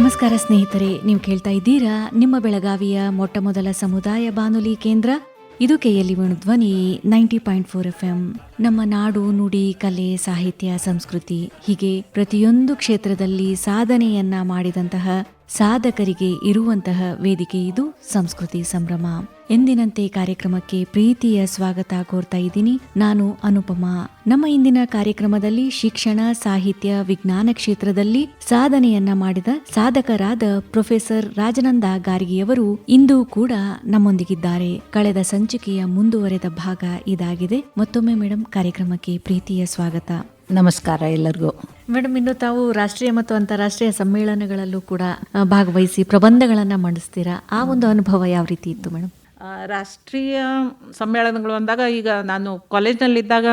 ನಮಸ್ಕಾರ ಸ್ನೇಹಿತರೆ, ನೀವು ಕೇಳ್ತಾ ಇದ್ದೀರಾ ನಿಮ್ಮ ಬೆಳಗಾವಿಯ ಮೊಟ್ಟ ಮೊದಲ ಸಮುದಾಯ ಬಾನುಲಿ ಕೇಂದ್ರ? ಇದು KLE Dhwani, ninety point four F M ನಮ್ಮ ನಾಡು, ನುಡಿ, ಕಲೆ, ಸಾಹಿತ್ಯ, ಸಂಸ್ಕೃತಿ ಹೀಗೆ ಪ್ರತಿಯೊಂದು ಕ್ಷೇತ್ರದಲ್ಲಿ ಸಾಧನೆಯನ್ನ ಮಾಡಿದಂತಹ ಸಾಧಕರಿಗೆ ಇರುವಂತಹ ವೇದಿಕೆ ಇದು, ಸಂಸ್ಕೃತಿ ಸಂಭ್ರಮ. ಎಂದಿನಂತೆ ಕಾರ್ಯಕ್ರಮಕ್ಕೆ ಪ್ರೀತಿಯ ಸ್ವಾಗತ ಕೋರ್ತಾ ಇದ್ದೀನಿ ನಾನು ಅನುಪಮಾ. ನಮ್ಮ ಇಂದಿನ ಕಾರ್ಯಕ್ರಮದಲ್ಲಿ ಶಿಕ್ಷಣ, ಸಾಹಿತ್ಯ, ವಿಜ್ಞಾನ ಕ್ಷೇತ್ರದಲ್ಲಿ ಸಾಧನೆಯನ್ನ ಮಾಡಿದ ಸಾಧಕರಾದ ಪ್ರೊಫೆಸರ್ ರಾಜನಂದ ಗಾರ್ಗಿಯವರು ಇಂದು ಕೂಡ ನಮ್ಮೊಂದಿಗಿದ್ದಾರೆ. ಕಳೆದ ಸಂಚಿಕೆಯ ಮುಂದುವರೆದ ಭಾಗ ಇದಾಗಿದೆ. ಮತ್ತೊಮ್ಮೆ ಮೇಡಮ್ ಕಾರ್ಯಕ್ರಮಕ್ಕೆ ಪ್ರೀತಿಯ ಸ್ವಾಗತ. ನಮಸ್ಕಾರ ಎಲ್ಲರಿಗೂ. ಮೇಡಮ್, ಇನ್ನು ತಾವು ರಾಷ್ಟ್ರೀಯ ಮತ್ತು ಅಂತಾರಾಷ್ಟ್ರೀಯ ಸಮ್ಮೇಳನಗಳಲ್ಲೂ ಕೂಡ ಭಾಗವಹಿಸಿ ಪ್ರಬಂಧಗಳನ್ನ ಮಂಡಿಸ್ತೀರಾ? ಆ ಒಂದು ಅನುಭವ ಯಾವ ರೀತಿ ಇತ್ತು ಮೇಡಮ್? ರಾಷ್ಟ್ರೀಯ ಸಮ್ಮೇಳನಗಳು ಅಂದಾಗ ಈಗ ನಾನು ಕಾಲೇಜ್ನಲ್ಲಿದ್ದಾಗ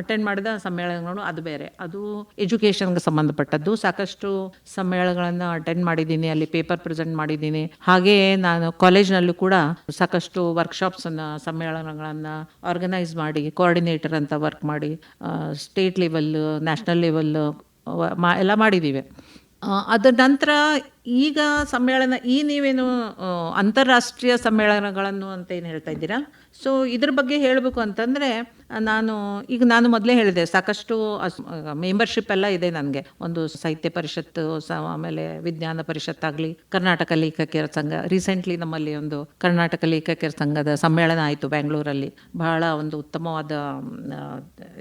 ಅಟೆಂಡ್ ಮಾಡಿದ ಸಮ್ಮೇಳನಗಳು ಅದು ಬೇರೆ. ಅದು ಎಜುಕೇಷನ್ಗೆ ಸಂಬಂಧಪಟ್ಟದ್ದು. ಸಾಕಷ್ಟು ಸಮ್ಮೇಳನಗಳನ್ನು ಅಟೆಂಡ್ ಮಾಡಿದ್ದೀನಿ, ಅಲ್ಲಿ ಪೇಪರ್ ಪ್ರೆಸೆಂಟ್ ಮಾಡಿದ್ದೀನಿ. ಹಾಗೆ ನಾನು ಕಾಲೇಜ್ನಲ್ಲೂ ಕೂಡ ಸಾಕಷ್ಟು ವರ್ಕ್ಶಾಪ್ಸನ್ನು ಸಮ್ಮೇಳನಗಳನ್ನು ಆರ್ಗನೈಸ್ ಮಾಡಿ ಕೋಆರ್ಡಿನೇಟರ್ ಅಂತ ವರ್ಕ್ ಮಾಡಿ ಸ್ಟೇಟ್ ಲೆವೆಲ್ ನ್ಯಾಷನಲ್ ಲೆವೆಲ್ ಎಲ್ಲ ಮಾಡಿದ್ದೀವಿ. ಅದರ ನಂತರ ಈಗ ಸಮ್ಮೇಳನ, ಈ ನೀವೇನು ಅಂತಾರಾಷ್ಟ್ರೀಯ ಸಮ್ಮೇಳನಗಳನ್ನು ಅಂತ ಏನು ಹೇಳ್ತಾ ಇದ್ದೀರಾ? ಸೊ ಇದ್ರ ಬಗ್ಗೆ ಹೇಳಬೇಕು ಅಂತಂದರೆ, ನಾನು, ಈಗ ನಾನು ಮೊದಲೇ ಹೇಳಿದೆ, ಸಾಕಷ್ಟು ಮೆಂಬರ್ಶಿಪ್ ಎಲ್ಲ ಇದೆ ನನಗೆ. ಒಂದು ಸಾಹಿತ್ಯ ಪರಿಷತ್ತು ಆಮೇಲೆ ವಿಜ್ಞಾನ ಪರಿಷತ್ ಆಗಲಿ ಕರ್ನಾಟಕ ಲೇಖಕಿಯರ ಸಂಘ. ರೀಸೆಂಟ್ಲಿ ನಮ್ಮಲ್ಲಿ ಒಂದು ಕರ್ನಾಟಕ ಲೇಖಕಿಯರ ಸಂಘದ ಸಮ್ಮೇಳನ ಆಯಿತು ಬೆಂಗಳೂರಲ್ಲಿ ಬಹಳ ಒಂದು ಉತ್ತಮವಾದ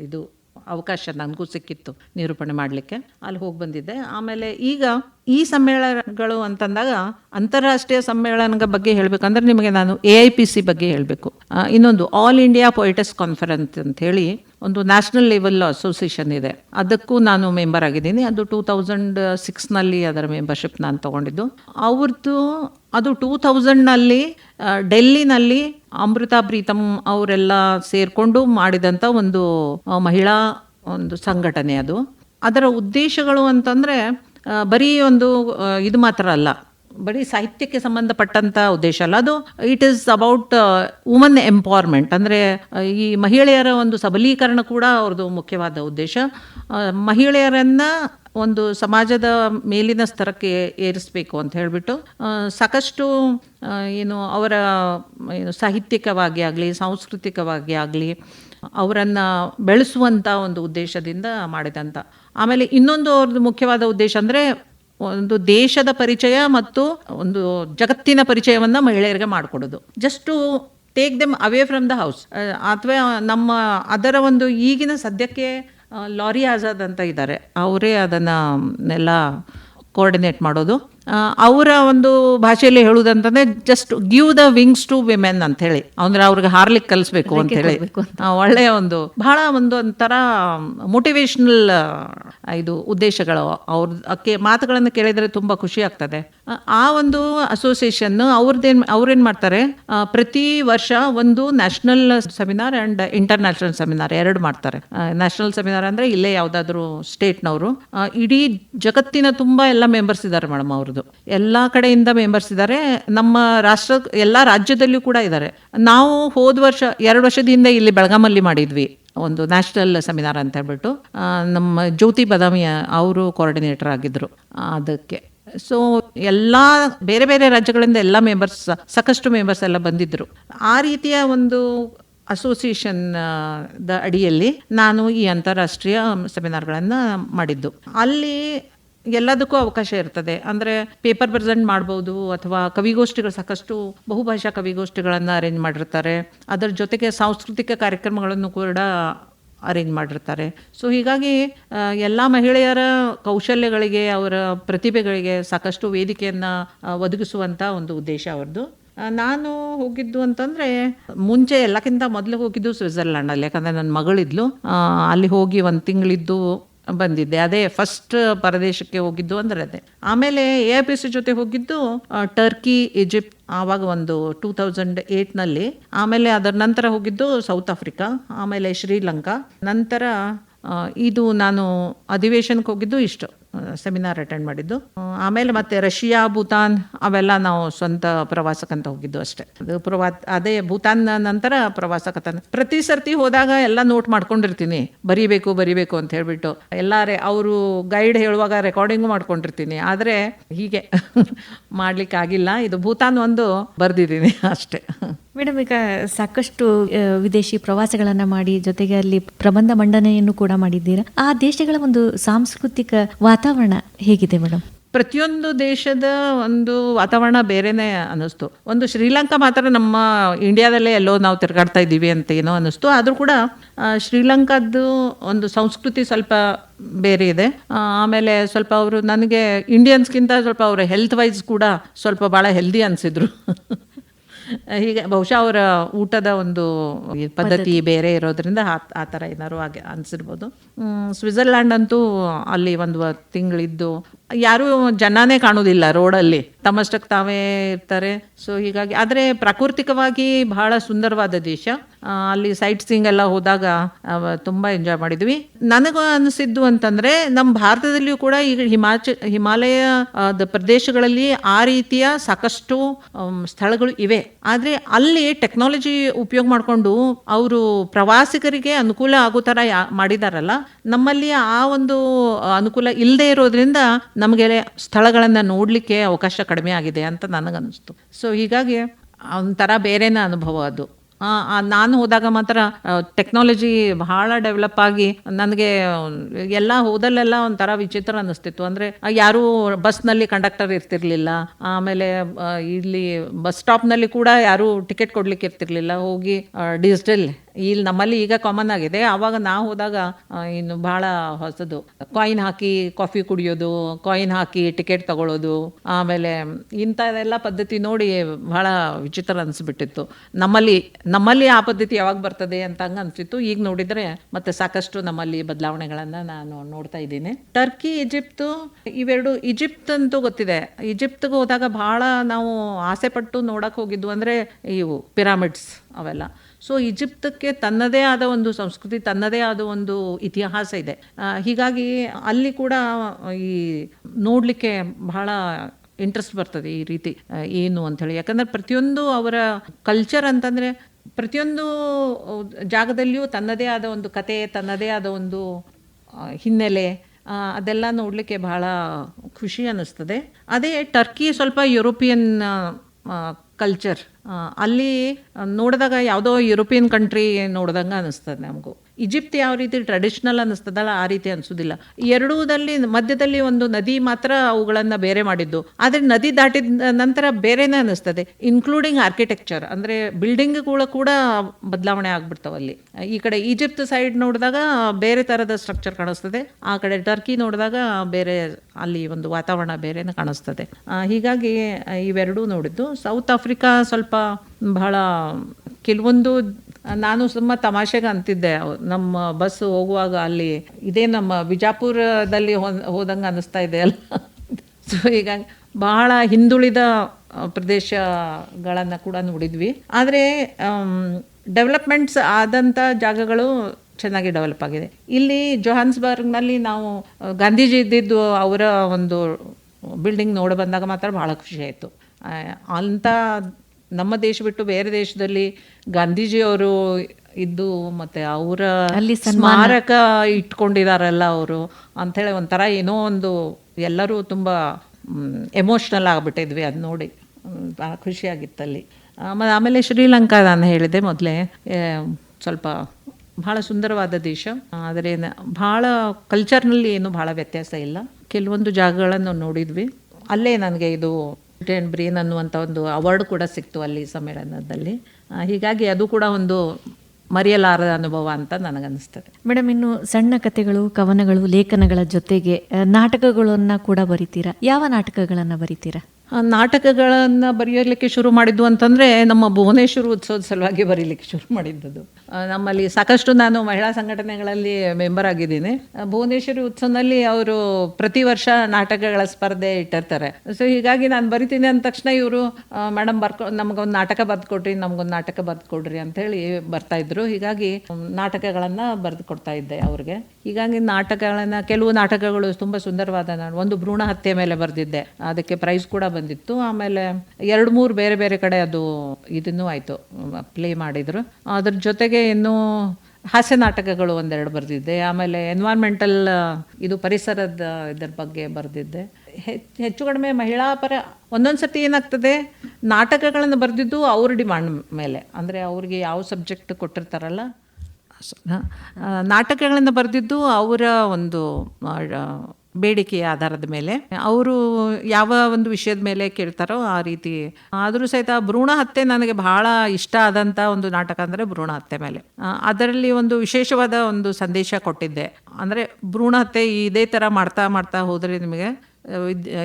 ಇದು ಅವಕಾಶ ನನಗೂ ಸಿಕ್ಕಿತ್ತು ನಿರೂಪಣೆ ಮಾಡಲಿಕ್ಕೆ. ಅಲ್ಲಿ ಹೋಗಿ ಬಂದಿದ್ದೆ. ಆಮೇಲೆ ಈಗ ಈ ಸಮ್ಮೇಳನಗಳು ಅಂತಂದಾಗ ಅಂತಾರಾಷ್ಟ್ರೀಯ ಸಮ್ಮೇಳನದ ಬಗ್ಗೆ ಹೇಳಬೇಕಂದ್ರೆ ನಿಮಗೆ ನಾನು ಎ ಐ ಪಿ ಸಿ ಬಗ್ಗೆ ಹೇಳಬೇಕು. ಇನ್ನೊಂದು ಆಲ್ ಇಂಡಿಯಾ ಪೊಯಿಟಸ್ ಕಾನ್ಫರೆನ್ಸ್ ಅಂತ ಹೇಳಿ ಒಂದು ನ್ಯಾಷನಲ್ ಲೆವೆಲ್ ಅಸೋಸಿಯೇಷನ್ ಇದೆ. ಅದಕ್ಕೂ ನಾನು ಮೆಂಬರ್ ಆಗಿದ್ದೀನಿ. ಅದು ಟೂ ತೌಸಂಡ್ ಸಿಕ್ಸ್ನಲ್ಲಿ ಅದರ ಮೆಂಬರ್ಶಿಪ್ ನಾನು ತಗೊಂಡಿದ್ದು. ಅವ್ರದ್ದು ಅದು ಟೂ ತೌಸಂಡ್ನಲ್ಲಿ ಡೆಲ್ಲಿನಲ್ಲಿ ಅಮೃತಾ ಪ್ರೀತಮ್ ಅವರೆಲ್ಲ ಸೇರಿಕೊಂಡು ಮಾಡಿದಂಥ ಒಂದು ಮಹಿಳಾ ಒಂದು ಸಂಘಟನೆ ಅದು. ಅದರ ಉದ್ದೇಶಗಳು ಅಂತಂದರೆ ಬರೀ ಒಂದು ಇದು ಮಾತ್ರ ಅಲ್ಲ, ಬರೀ ಸಾಹಿತ್ಯಕ್ಕೆ ಸಂಬಂಧಪಟ್ಟಂತ ಉದ್ದೇಶ ಅಲ್ಲ, ಅದು it is about woman empowerment ಅಂದರೆ ಈ ಮಹಿಳೆಯರ ಒಂದು ಸಬಲೀಕರಣ ಕೂಡ ಅವ್ರದ್ದು ಮುಖ್ಯವಾದ ಉದ್ದೇಶ. ಮಹಿಳೆಯರನ್ನ ಒಂದು ಸಮಾಜದ ಮೇಲಿನ ಸ್ತರಕ್ಕೆ ಏರಿಸಬೇಕು ಅಂತ ಹೇಳಿಬಿಟ್ಟು ಸಾಕಷ್ಟು ಏನು ಅವರ ಸಾಹಿತ್ಯಿಕವಾಗಿ ಆಗಲಿ, ಸಾಂಸ್ಕೃತಿಕವಾಗಿ ಆಗಲಿ ಅವರನ್ನು ಬೆಳೆಸುವಂಥ ಒಂದು ಉದ್ದೇಶದಿಂದ ಮಾಡಿದಂಥ ಆಮೇಲೆ ಇನ್ನೊಂದು ಅವ್ರದ್ದು ಮುಖ್ಯವಾದ ಉದ್ದೇಶ ಅಂದರೆ ಒಂದು ದೇಶದ ಪರಿಚಯ ಮತ್ತು ಒಂದು ಜಗತ್ತಿನ ಪರಿಚಯವನ್ನು ಮಹಿಳೆಯರಿಗೆ ಮಾಡಿಕೊಡೋದು. Just take them away from the house ಅಥವಾ ನಮ್ಮ ಅದರ ಒಂದು ಈಗಿನ ಸದ್ಯಕ್ಕೆ ಲಾರಿ ಆಜಾದ್ ಅಂತ ಇದ್ದಾರೆ ಅವರೇ ಅದನ್ನು, ಎಲ್ಲ ಕೋಆರ್ಡಿನೇಟ್ ಮಾಡೋದು. ಅವರ ಒಂದು ಭಾಷೆಯಲ್ಲಿ ಹೇಳುವುದಂತಂದ್ರೆ just give the wings to women ಅಂತ ಹೇಳಿ ಅಂದ್ರೆ ಅವ್ರಿಗೆ ಹಾರ್ಲಿಕ್ಕೆ ಕಲಿಸ್ಬೇಕು ಅಂತ. ಹೇಳಿ ಒಳ್ಳೆಯ ಒಂದು ಬಹಳ ಒಂದು ಒಂಥರ ಮೋಟಿವೇಶನಲ್ ಇದು ಉದ್ದೇಶಗಳು ಅವ್ರ ಅಕ್ಕೆ ಮಾತುಗಳನ್ನು ಕೇಳಿದ್ರೆ ತುಂಬಾ ಖುಷಿ ಆಗ್ತದೆ. ಆ, ಒಂದು ಅಸೋಸಿಯೇಷನ್ ಅವ್ರದ್ದೇನ್ ಅವ್ರೇನ್ ಮಾಡ್ತಾರೆ? ಪ್ರತಿ ವರ್ಷ ಒಂದು national seminar and international seminar ಎರಡು ಮಾಡ್ತಾರೆ. ನ್ಯಾಷನಲ್ ಸೆಮಿನಾರ್ ಅಂದ್ರೆ ಇಲ್ಲೇ ಯಾವ್ದಾದ್ರು ಸ್ಟೇಟ್ನವರು ಇಡೀ ಜಗತ್ತಿನ ತುಂಬಾ ಎಲ್ಲ ಮೆಂಬರ್ಸ್ ಇದ್ದಾರೆ ಮೇಡಮ್ ಅವ್ರದ್ದು ಎಲ್ಲ ಕಡೆಯಿಂದ ಮೆಂಬರ್ಸ್ ಇದ್ದಾರೆ. ನಮ್ಮ ರಾಷ್ಟ್ರ, ಎಲ್ಲ ರಾಜ್ಯದಲ್ಲೂ ಕೂಡ ಇದ್ದಾರೆ. ನಾವು ಹೋದ ವರ್ಷ, ಎರಡು ವರ್ಷದಿಂದ ಇಲ್ಲಿ ಬೆಳಗಾಮಲ್ಲಿ ಮಾಡಿದ್ವಿ ಒಂದು ನ್ಯಾಷನಲ್ ಸೆಮಿನಾರ್ ಅಂತ ಹೇಳ್ಬಿಟ್ಟು. ನಮ್ಮ ಜ್ಯೋತಿ ಬದಾಮಿ ಅವರು ಕೋಆರ್ಡಿನೇಟರ್ ಆಗಿದ್ರು. ಅದಕ್ಕೆ. ಸೊ ಎಲ್ಲ, ಬೇರೆ ಬೇರೆ ರಾಜ್ಯಗಳಿಂದ ಎಲ್ಲ ಮೆಂಬರ್ಸ್ ಸಾಕಷ್ಟು ಮೆಂಬರ್ಸ್ ಎಲ್ಲ ಬಂದಿದ್ದರು ಆ ರೀತಿಯ ಒಂದು ಅಸೋಸಿಯೇಷನ್ ದ ಅಡಿಯಲ್ಲಿ ನಾನು ಈ ಅಂತಾರಾಷ್ಟ್ರೀಯ ಸೆಮಿನಾರ್ಗಳನ್ನು ಮಾಡಿದ್ದು. ಅಲ್ಲಿ ಎಲ್ಲದಕ್ಕೂ ಅವಕಾಶ ಇರ್ತದೆ. ಅಂದರೆ ಪೇಪರ್ ಪ್ರೆಸೆಂಟ್ ಮಾಡ್ಬೋದು ಅಥವಾ ಕವಿಗೋಷ್ಠಿಗಳು ಸಾಕಷ್ಟು ಬಹುಭಾಷಾ ಕವಿಗೋಷ್ಠಿಗಳನ್ನು ಅರೇಂಜ್ ಮಾಡಿರ್ತಾರೆ. ಅದರ ಜೊತೆಗೆ ಸಾಂಸ್ಕೃತಿಕ ಕಾರ್ಯಕ್ರಮಗಳನ್ನು ಕೂಡ ಅರೇಂಜ್ ಮಾಡಿರ್ತಾರೆ. ಸೊ ಹೀಗಾಗಿ ಎಲ್ಲ ಮಹಿಳೆಯರ ಕೌಶಲ್ಯಗಳಿಗೆ, ಅವರ ಪ್ರತಿಭೆಗಳಿಗೆ ಸಾಕಷ್ಟು ವೇದಿಕೆಯನ್ನು ಒದಗಿಸುವಂಥ ಒಂದು ಉದ್ದೇಶ ಅವ್ರದ್ದು. ನಾನು ಹೋಗಿದ್ದು ಅಂತಂದರೆ, ಮುಂಚೆ ಎಲ್ಲಕ್ಕಿಂತ ಮೊದಲು ಹೋಗಿದ್ದು ಸ್ವಿಟ್ಜರ್ಲ್ಯಾಂಡಲ್ಲಿ ಯಾಕಂದರೆ ನನ್ನ ಮಗಳಿದ್ಲು. ಅಲ್ಲಿ ಹೋಗಿ ಒಂದು ತಿಂಗಳಿದ್ದು ಬಂದಿದ್ದೆ. ಅದೇ ಫಸ್ಟ್ ಪರದೇಶಕ್ಕೆ ಹೋಗಿದ್ದು ಅಂದರೆ ಅದೇ. ಆಮೇಲೆ ಎ ಪಿ ಸಿ ಜೊತೆ ಹೋಗಿದ್ದು ಟರ್ಕಿ ಈಜಿಪ್ಟ್ ಆವಾಗ ಒಂದು ಟೂ ತೌಸಂಡ್ ಏಯ್ಟ್ನಲ್ಲಿ ಆಮೇಲೆ ಅದರ ನಂತರ ಹೋಗಿದ್ದು ಸೌತ್ ಆಫ್ರಿಕಾ ಆಮೇಲೆ ಶ್ರೀಲಂಕಾ. ನಂತರ ಇದು ನಾನು ಅಧಿವೇಶನಕ್ಕೆ ಹೋಗಿದ್ದು ಇಷ್ಟು. ಸೆಮಿನಾರ್ ಅಟೆಂಡ್ ಮಾಡಿದ್ದು. ಆಮೇಲೆ ಮತ್ತೆ ರಷ್ಯಾ ಭೂತಾನ್ ಅವೆಲ್ಲ ನಾವು ಸ್ವಂತ ಪ್ರವಾಸಕ್ಕಂತ ಹೋಗಿದ್ದು ಅಷ್ಟೇ. ಅದು ಪ್ರವಾ ಅದೇ ಭೂತಾನ್ ನಂತರ ಪ್ರವಾಸಕ್ಕಂತ ಪ್ರತಿ ಸರ್ತಿ ಹೋದಾಗ ಎಲ್ಲ ನೋಟ್ ಮಾಡ್ಕೊಂಡಿರ್ತೀನಿ. ಬರಿಬೇಕು ಬರಿಬೇಕು ಅಂತ ಹೇಳ್ಬಿಟ್ಟು. ಎಲ್ಲಾರೇ, ಅವರು ಗೈಡ್ ಹೇಳುವಾಗ ರೆಕಾರ್ಡಿಂಗು ಮಾಡ್ಕೊಂಡಿರ್ತೀನಿ. ಆದರೆ ಹೀಗೆ ಮಾಡ್ಲಿಕ್ಕೆ ಆಗಿಲ್ಲ. ಇದು ಭೂತಾನ್ ಒಂದು ಬರ್ದಿದ್ದೀನಿ ಅಷ್ಟೇ. ಮೇಡಮ್, ಈಗ ಸಾಕಷ್ಟು ವಿದೇಶಿ ಪ್ರವಾಸಗಳನ್ನ ಮಾಡಿ ಜೊತೆಗೆ ಅಲ್ಲಿ ಪ್ರಬಂಧ ಮಂಡನೆಯನ್ನು ಕೂಡ ಮಾಡಿದ್ದೀರಾ? ಆ ದೇಶಗಳ ಒಂದು ಸಾಂಸ್ಕೃತಿಕ ವಾತಾವರಣ ಹೇಗಿದೆ ಮೇಡಮ್? ಪ್ರತಿಯೊಂದು ದೇಶದ ಒಂದು ವಾತಾವರಣ ಬೇರೆನೇ ಅನ್ನಿಸ್ತು. ಒಂದು ಶ್ರೀಲಂಕಾ ಮಾತ್ರ ನಮ್ಮ ಇಂಡಿಯಾದಲ್ಲೇ ಎಲ್ಲೋ ನಾವು ತಿರುಗಾಡ್ತಾ ಇದ್ದೀವಿ ಅಂತ ಏನೋ ಅನ್ನಿಸ್ತು. ಆದರೂ ಕೂಡ ಶ್ರೀಲಂಕಾದ್ದು ಒಂದು ಸಂಸ್ಕೃತಿ ಸ್ವಲ್ಪ ಬೇರೆ ಇದೆ. ಆಮೇಲೆ ಸ್ವಲ್ಪ ಅವರು ನನಗೆ ಇಂಡಿಯನ್ಸ್ಗಿಂತ ಸ್ವಲ್ಪ ಅವರು ಹೆಲ್ತ್ ವೈಸ್ ಕೂಡ ಸ್ವಲ್ಪ ಭಾಳ ಹೆಲ್ದಿ ಅನಿಸಿದ್ರು. ಹೀಗೆ ಬಹುಶಃ ಅವರ ಊಟದ ಒಂದು ಪದ್ಧತಿ ಬೇರೆ ಇರೋದ್ರಿಂದ ಆ- ಥರ ಏನಾದ್ರು ಹಾಗೆ ಅನಿಸಿರ್ಬೋದು. ಸ್ವಿಟ್ಜರ್ಲ್ಯಾಂಡ್ ಅಂತೂ ಅಲ್ಲಿ ಒಂದು ತಿಂಗಳಿದ್ದು ಯಾರೂ ಜನನೇ ಕಾಣೋದಿಲ್ಲ ರೋಡಲ್ಲಿ. ತಮ್ಮಷ್ಟಕ್ಕೆ ತಾವೇ ಇರ್ತಾರೆ. ಸೊ ಹೀಗಾಗಿ ಆದರೆ ಪ್ರಾಕೃತಿಕವಾಗಿ ಬಹಳ ಸುಂದರವಾದ ದೇಶ. ಅಲ್ಲಿ ಸೈಟ್ ಸೀಯಿಂಗ್ ಎಲ್ಲ ಹೋದಾಗ ತುಂಬ ಎಂಜಾಯ್ ಮಾಡಿದ್ವಿ. ನನಗೂ ಅನಿಸಿದ್ದು ಅಂತಂದ್ರೆ ನಮ್ಮ ಭಾರತದಲ್ಲಿಯೂ ಕೂಡ ಈಗ ಹಿಮಾಚ, ಹಿಮಾಲಯ ಪ್ರದೇಶಗಳಲ್ಲಿ ಆ ರೀತಿಯ ಸಾಕಷ್ಟು ಸ್ಥಳಗಳು ಇವೆ. ಆದರೆ ಅಲ್ಲಿ ಟೆಕ್ನಾಲಜಿ ಉಪಯೋಗ ಮಾಡಿಕೊಂಡು ಅವರು ಪ್ರವಾಸಿಗರಿಗೆ ಅನುಕೂಲ ಆಗೋ ಥರ ಮಾಡಿದಾರಲ್ಲ, ನಮ್ಮಲ್ಲಿ ಆ ಒಂದು ಅನುಕೂಲ ಇಲ್ಲದೆ ಇರೋದ್ರಿಂದ ನಮಗೆ ಸ್ಥಳಗಳನ್ನು ನೋಡಲಿಕ್ಕೆ ಅವಕಾಶ ಕಡಿಮೆ ಆಗಿದೆ ಅಂತ ನನಗನ್ನಿಸ್ತು. ಸೊ ಹೀಗಾಗಿ ಒಂಥರ ಬೇರೆನೇ ಅನುಭವ ಅದು. ನಾನು ಹೋದಾಗ ಮಾತ್ರ ಟೆಕ್ನಾಲಜಿ ಬಹಳ ಡೆವಲಪ್ ಆಗಿ ನನಗೆ, ಎಲ್ಲ ಹೋದಲ್ಲೆಲ್ಲ ಒಂಥರ ವಿಚಿತ್ರ ಅನ್ನಿಸ್ತಿತ್ತು. ಅಂದರೆ ಯಾರೂ ಬಸ್ನಲ್ಲಿ ಕಂಡಕ್ಟರ್ ಇರ್ತಿರ್ಲಿಲ್ಲ. ಆಮೇಲೆ ಇಲ್ಲಿ ಬಸ್ ಸ್ಟಾಪ್ನಲ್ಲಿ ಕೂಡ ಯಾರೂ ಟಿಕೆಟ್ ಕೊಡ್ಲಿಕ್ಕೆ ಇರ್ತಿರ್ಲಿಲ್ಲ. ಹೋಗಿ ಡಿಜಿಟಲ್ ಇಲ್ಲಿ ನಮ್ಮಲ್ಲಿ ಈಗ ಕಾಮನ್ ಆಗಿದೆ. ಆವಾಗ ನಾವು ಹೋದಾಗ ಇನ್ನು ಬಹಳ ಹೊಸದು. ಕಾಯಿನ್ ಹಾಕಿ ಕಾಫಿ ಕುಡಿಯೋದು ಕಾಯಿನ್ ಹಾಕಿ ಟಿಕೆಟ್ ತಗೊಳ್ಳೋದು ಆಮೇಲೆ ಇಂಥದೆಲ್ಲ ಪದ್ಧತಿ ನೋಡಿ ಬಹಳ ವಿಚಿತ್ರ ಅನಿಸ್ಬಿಟ್ಟಿತ್ತು. ನಮ್ಮಲ್ಲಿ ನಮ್ಮಲ್ಲಿ ಆ ಪದ್ಧತಿ ಯಾವಾಗ ಬರ್ತದೆ ಅಂತ ಹಂಗೆ ಅನಿಸಿತ್ತು. ಈಗ ನೋಡಿದರೆ ಮತ್ತೆ ಸಾಕಷ್ಟು ನಮ್ಮಲ್ಲಿ ಬದಲಾವಣೆಗಳನ್ನು ನಾನು ನೋಡ್ತಾ ಇದ್ದೀನಿ. ಟರ್ಕಿ ಈಜಿಪ್ತು ಇವೆರಡು ಈಜಿಪ್ಟ್ ಅಂತೂ ಗೊತ್ತಿದೆ. ಈಜಿಪ್ತ್ಗೆ ಹೋದಾಗ ಬಹಳ ನಾವು ಆಸೆ ಪಟ್ಟು ನೋಡಕ್ಕೆ ಹೋಗಿದ್ವು ಅಂದರೆ ಇವು ಪಿರಾಮಿಡ್ಸ್ ಅವೆಲ್ಲ. ಸೊ ಈಜಿಪ್ತಕ್ಕೆ ತನ್ನದೇ ಆದ ಒಂದು ಸಂಸ್ಕೃತಿ, ತನ್ನದೇ ಆದ ಒಂದು ಇತಿಹಾಸ ಇದೆ. ಹೀಗಾಗಿ ಅಲ್ಲಿ ಕೂಡ ಈ ನೋಡಲಿಕ್ಕೆ ಬಹಳ ಇಂಟ್ರೆಸ್ಟ್ ಬರ್ತದೆ ಈ ರೀತಿ ಏನು ಅಂಥೇಳಿ. ಯಾಕಂದರೆ ಪ್ರತಿಯೊಂದು ಅವರ ಕಲ್ಚರ್ ಅಂತಂದರೆ ಪ್ರತಿಯೊಂದು ಜಾಗದಲ್ಲಿಯೂ ತನ್ನದೇ ಆದ ಒಂದು ಕತೆ, ತನ್ನದೇ ಆದ ಒಂದು ಹಿನ್ನೆಲೆ ಅದೆಲ್ಲ ನೋಡಲಿಕ್ಕೆ ಬಹಳ ಖುಷಿ ಅನ್ನಿಸ್ತದೆ. ಅದೇ ಟರ್ಕಿ ಸ್ವಲ್ಪ ಯುರೋಪಿಯನ್ ಕಲ್ಚರ್ ಅಲ್ಲಿ ನೋಡಿದಾಗ ಯಾವುದೋ ಯುರೋಪಿಯನ್ ಕಂಟ್ರಿ ನೋಡ್ದಂಗೆ ಅನಿಸ್ತದೆ ನಮಗೂ. ಈಜಿಪ್ಟ್ ಯಾವ ರೀತಿ ಟ್ರೆಡಿಷ್ನಲ್ ಅನ್ನಿಸ್ತದಲ್ಲ, ಆ ರೀತಿ ಅನಿಸೋದಿಲ್ಲ. ಎರಡೂದಲ್ಲಿ, ಮಧ್ಯದಲ್ಲಿ ಒಂದು ನದಿ ಮಾತ್ರ ಅವುಗಳನ್ನು ಬೇರೆ ಮಾಡಿದ್ದು. ಆದರೆ ನದಿ ದಾಟಿದ ನಂತರ ಬೇರೆನೇ ಅನ್ನಿಸ್ತದೆ. ಇನ್ಕ್ಲೂಡಿಂಗ್ ಆರ್ಕಿಟೆಕ್ಚರ್ ಅಂದರೆ ಬಿಲ್ಡಿಂಗ್ಗಳು ಕೂಡ ಬದಲಾವಣೆ ಆಗ್ಬಿಡ್ತಾವೆ ಅಲ್ಲಿ. ಈ ಕಡೆ ಈಜಿಪ್ಟ್ ಸೈಡ್ ನೋಡಿದಾಗ ಬೇರೆ ಥರದ ಸ್ಟ್ರಕ್ಚರ್ ಕಾಣಿಸ್ತದೆ. ಆ ಕಡೆ ಟರ್ಕಿ ನೋಡಿದಾಗ ಬೇರೆ ಅಲ್ಲಿ ಒಂದು ವಾತಾವರಣ ಬೇರೆನೇ ಕಾಣಿಸ್ತದೆ. ಹೀಗಾಗಿ ಇವೆರಡೂ ನೋಡಿದ್ದು. ಸೌತ್ ಆಫ್ರಿಕಾ ಸ್ವಲ್ಪ ಬಹಳ, ಕೆಲವೊಂದು ನಾನು ತುಂಬ ತಮಾಷೆಗೆ ಅಂತಿದ್ದೆ. ನಮ್ಮ ಬಸ್ ಹೋಗುವಾಗ ಅಲ್ಲಿ ಇದೇ ನಮ್ಮ ಬಿಜಾಪುರದಲ್ಲಿ ಹೋದಂಗೆ ಅನ್ನಿಸ್ತಾ ಇದೆ ಅಲ್ಲ. ಸೊ ಹೀಗಾಗಿ ಬಹಳ ಹಿಂದುಳಿದ ಪ್ರದೇಶಗಳನ್ನು ಕೂಡ ನೋಡಿದ್ವಿ. ಆದರೆ ಡೆವಲಪ್ಮೆಂಟ್ಸ್ ಆದಂಥ ಜಾಗಗಳು ಚೆನ್ನಾಗಿ ಡೆವಲಪ್ ಆಗಿದೆ. ಇಲ್ಲಿ ಜೊಹಾನ್ಸ್ಬರ್ಗ್ನಲ್ಲಿ ನಾವು ಗಾಂಧೀಜಿ ಇದ್ದಿದ್ದು ಅವರ ಒಂದು ಬಿಲ್ಡಿಂಗ್ ನೋಡಿ ಬಂದಾಗ ಮಾತ್ರ ಭಾಳ ಖುಷಿ ಆಯಿತು. ಅಂಥ ನಮ್ಮ ದೇಶ ಬಿಟ್ಟು ಬೇರೆ ದೇಶದಲ್ಲಿ ಗಾಂಧೀಜಿಯವರು ಇದ್ದು ಮತ್ತೆ ಅವರ ಅಲ್ಲಿ ಸ್ಮಾರಕ ಇಟ್ಕೊಂಡಿದಾರಲ್ಲ ಅವರು ಅಂಥೇಳಿ ಒಂಥರ ಏನೋ ಒಂದು ಎಲ್ಲರೂ ತುಂಬ ಎಮೋಷ್ನಲ್ ಆಗಿಬಿಟ್ಟಿದ್ವಿ ಅದು ನೋಡಿ. ಖುಷಿಯಾಗಿತ್ತಲ್ಲಿ. ಮತ್ತು ಆಮೇಲೆ ಶ್ರೀಲಂಕಾ ನಾನು ಹೇಳಿದೆ ಮೊದಲೇ. ಸ್ವಲ್ಪ ಭಾಳ ಸುಂದರವಾದ ದೇಶ. ಆದರೆ ಭಾಳ ಕಲ್ಚರ್ನಲ್ಲಿ ಏನು ಭಾಳ ವ್ಯತ್ಯಾಸ ಇಲ್ಲ. ಕೆಲವೊಂದು ಜಾಗಗಳನ್ನು ನೋಡಿದ್ವಿ. ಅಲ್ಲೇ ನನಗೆ ಇದು ಬ್ರಿಟನ್ ಬ್ರೀನ್ ಅನ್ನುವಂಥ ಒಂದು ಅವಾರ್ಡ್ ಕೂಡ ಸಿಕ್ತು ಅಲ್ಲಿ ಸಮ್ಮೇಳನದಲ್ಲಿ. ಹೀಗಾಗಿ ಅದು ಕೂಡ ಒಂದು ಮರೆಯಲಾರದ ಅನುಭವ ಅಂತ ನನಗನ್ನಿಸ್ತದೆ. ಮೇಡಮ್ ಇನ್ನು ಸಣ್ಣ ಕಥೆಗಳು ಕವನಗಳು ಲೇಖನಗಳ ಜೊತೆಗೆ ನಾಟಕಗಳನ್ನ ಕೂಡ ಬರಿತೀರಾ? ಯಾವ ನಾಟಕಗಳನ್ನ ಬರಿತೀರಾ? ನಾಟಕಗಳನ್ನು ಬರೆಯಲಿಕ್ಕೆ ಶುರು ಮಾಡಿದ್ದು ಅಂತಂದರೆ ನಮ್ಮ ಭುವನೇಶ್ವರ ಉತ್ಸವದ ಸಲುವಾಗಿ ಬರೀಲಿಕ್ಕೆ ಶುರು ಮಾಡಿದ್ದದು. ನಮ್ಮಲ್ಲಿ ಸಾಕಷ್ಟು ನಾನು ಮಹಿಳಾ ಸಂಘಟನೆಗಳಲ್ಲಿ ಮೆಂಬರ್ ಆಗಿದ್ದೀನಿ. ಭುವನೇಶ್ವರಿ ಉತ್ಸವದಲ್ಲಿ ಅವರು ಪ್ರತಿ ವರ್ಷ ನಾಟಕಗಳ ಸ್ಪರ್ಧೆ ಇಟ್ಟಿರ್ತಾರೆ. ಸೊ ಹೀಗಾಗಿ ನಾನು ಬರಿತೀನಿ ಅಂದ ತಕ್ಷಣ ಇವರು ಮೇಡಮ್ ಬರ್ಕೊ, ನಮಗೊಂದು ನಾಟಕ ಬರೆದುಕೊಡ್ರಿ, ನಮಗೊಂದು ನಾಟಕ ಬರೆದುಕೊಡ್ರಿ ಅಂತ ಹೇಳಿ ಬರ್ತಾ ಇದ್ರು. ಹೀಗಾಗಿ ನಾಟಕಗಳನ್ನ ಬರೆದು ಕೊಡ್ತಾ ಇದ್ದೆ ಅವ್ರಿಗೆ. ಹೀಗಾಗಿ ನಾಟಕಗಳನ್ನ, ಕೆಲವು ನಾಟಕಗಳು ತುಂಬಾ ಸುಂದರವಾದ, ನಾನು ಒಂದು ಭ್ರೂಣ ಹತ್ಯೆ ಮೇಲೆ ಬರೆದಿದ್ದೆ. ಅದಕ್ಕೆ ಪ್ರೈಸ್ ಕೂಡ ಬಂದಿತ್ತು. ಆಮೇಲೆ ಎರಡು ಮೂರು ಬೇರೆ ಬೇರೆ ಕಡೆ ಅದು, ಇದನ್ನೂ ಆಯಿತು ಪ್ಲೇ ಮಾಡಿದ್ರು. ಅದ್ರ ಜೊತೆಗೆ ಇನ್ನು ಹಾಸ್ಯ ನಾಟಕಗಳು ಒಂದೆರಡು ಬರೆದಿದ್ದೆ. ಆಮೇಲೆ ಎನ್ವೈರ್ಮೆಂಟಲ್ ಇದು ಪರಿಸರದ ಇದ್ರ ಬಗ್ಗೆ ಬರೆದಿದ್ದೆ. ಹೆಚ್ಚು ಕಡಿಮೆ ಮಹಿಳಾ ಪರ ಒಂದೊಂದು ಸರ್ತಿ ಏನಾಗ್ತದೆ, ನಾಟಕಗಳನ್ನು ಬರೆದಿದ್ದು ಅವ್ರ ಡಿಮಾಂಡ್ ಮೇಲೆ. ಅಂದರೆ ಅವ್ರಿಗೆ ಯಾವ ಸಬ್ಜೆಕ್ಟ್ ಕೊಟ್ಟಿರ್ತಾರಲ್ಲ ನಾಟಕಗಳನ್ನು ಬರೆದಿದ್ದು ಅವರ ಒಂದು ಬೇಡಿಕೆಯ ಆಧಾರದ ಮೇಲೆ. ಅವರು ಯಾವ ಒಂದು ವಿಷಯದ ಮೇಲೆ ಕೇಳ್ತಾರೋ ಆ ರೀತಿ. ಆದರೂ ಸಹಿತ ಭ್ರೂಣ ಹತ್ಯೆ ನನಗೆ ಬಹಳ ಇಷ್ಟ ಆದಂಥ ಒಂದು ನಾಟಕ ಅಂದರೆ ಭ್ರೂಣ ಹತ್ಯೆ ಮೇಲೆ. ಅದರಲ್ಲಿ ಒಂದು ವಿಶೇಷವಾದ ಒಂದು ಸಂದೇಶ ಕೊಟ್ಟಿದ್ದೆ. ಅಂದರೆ ಭ್ರೂಣ ಹತ್ಯೆ ಇದೇ ಥರ ಮಾಡ್ತಾ ಮಾಡ್ತಾ ಹೋದರೆ ನಿಮಗೆ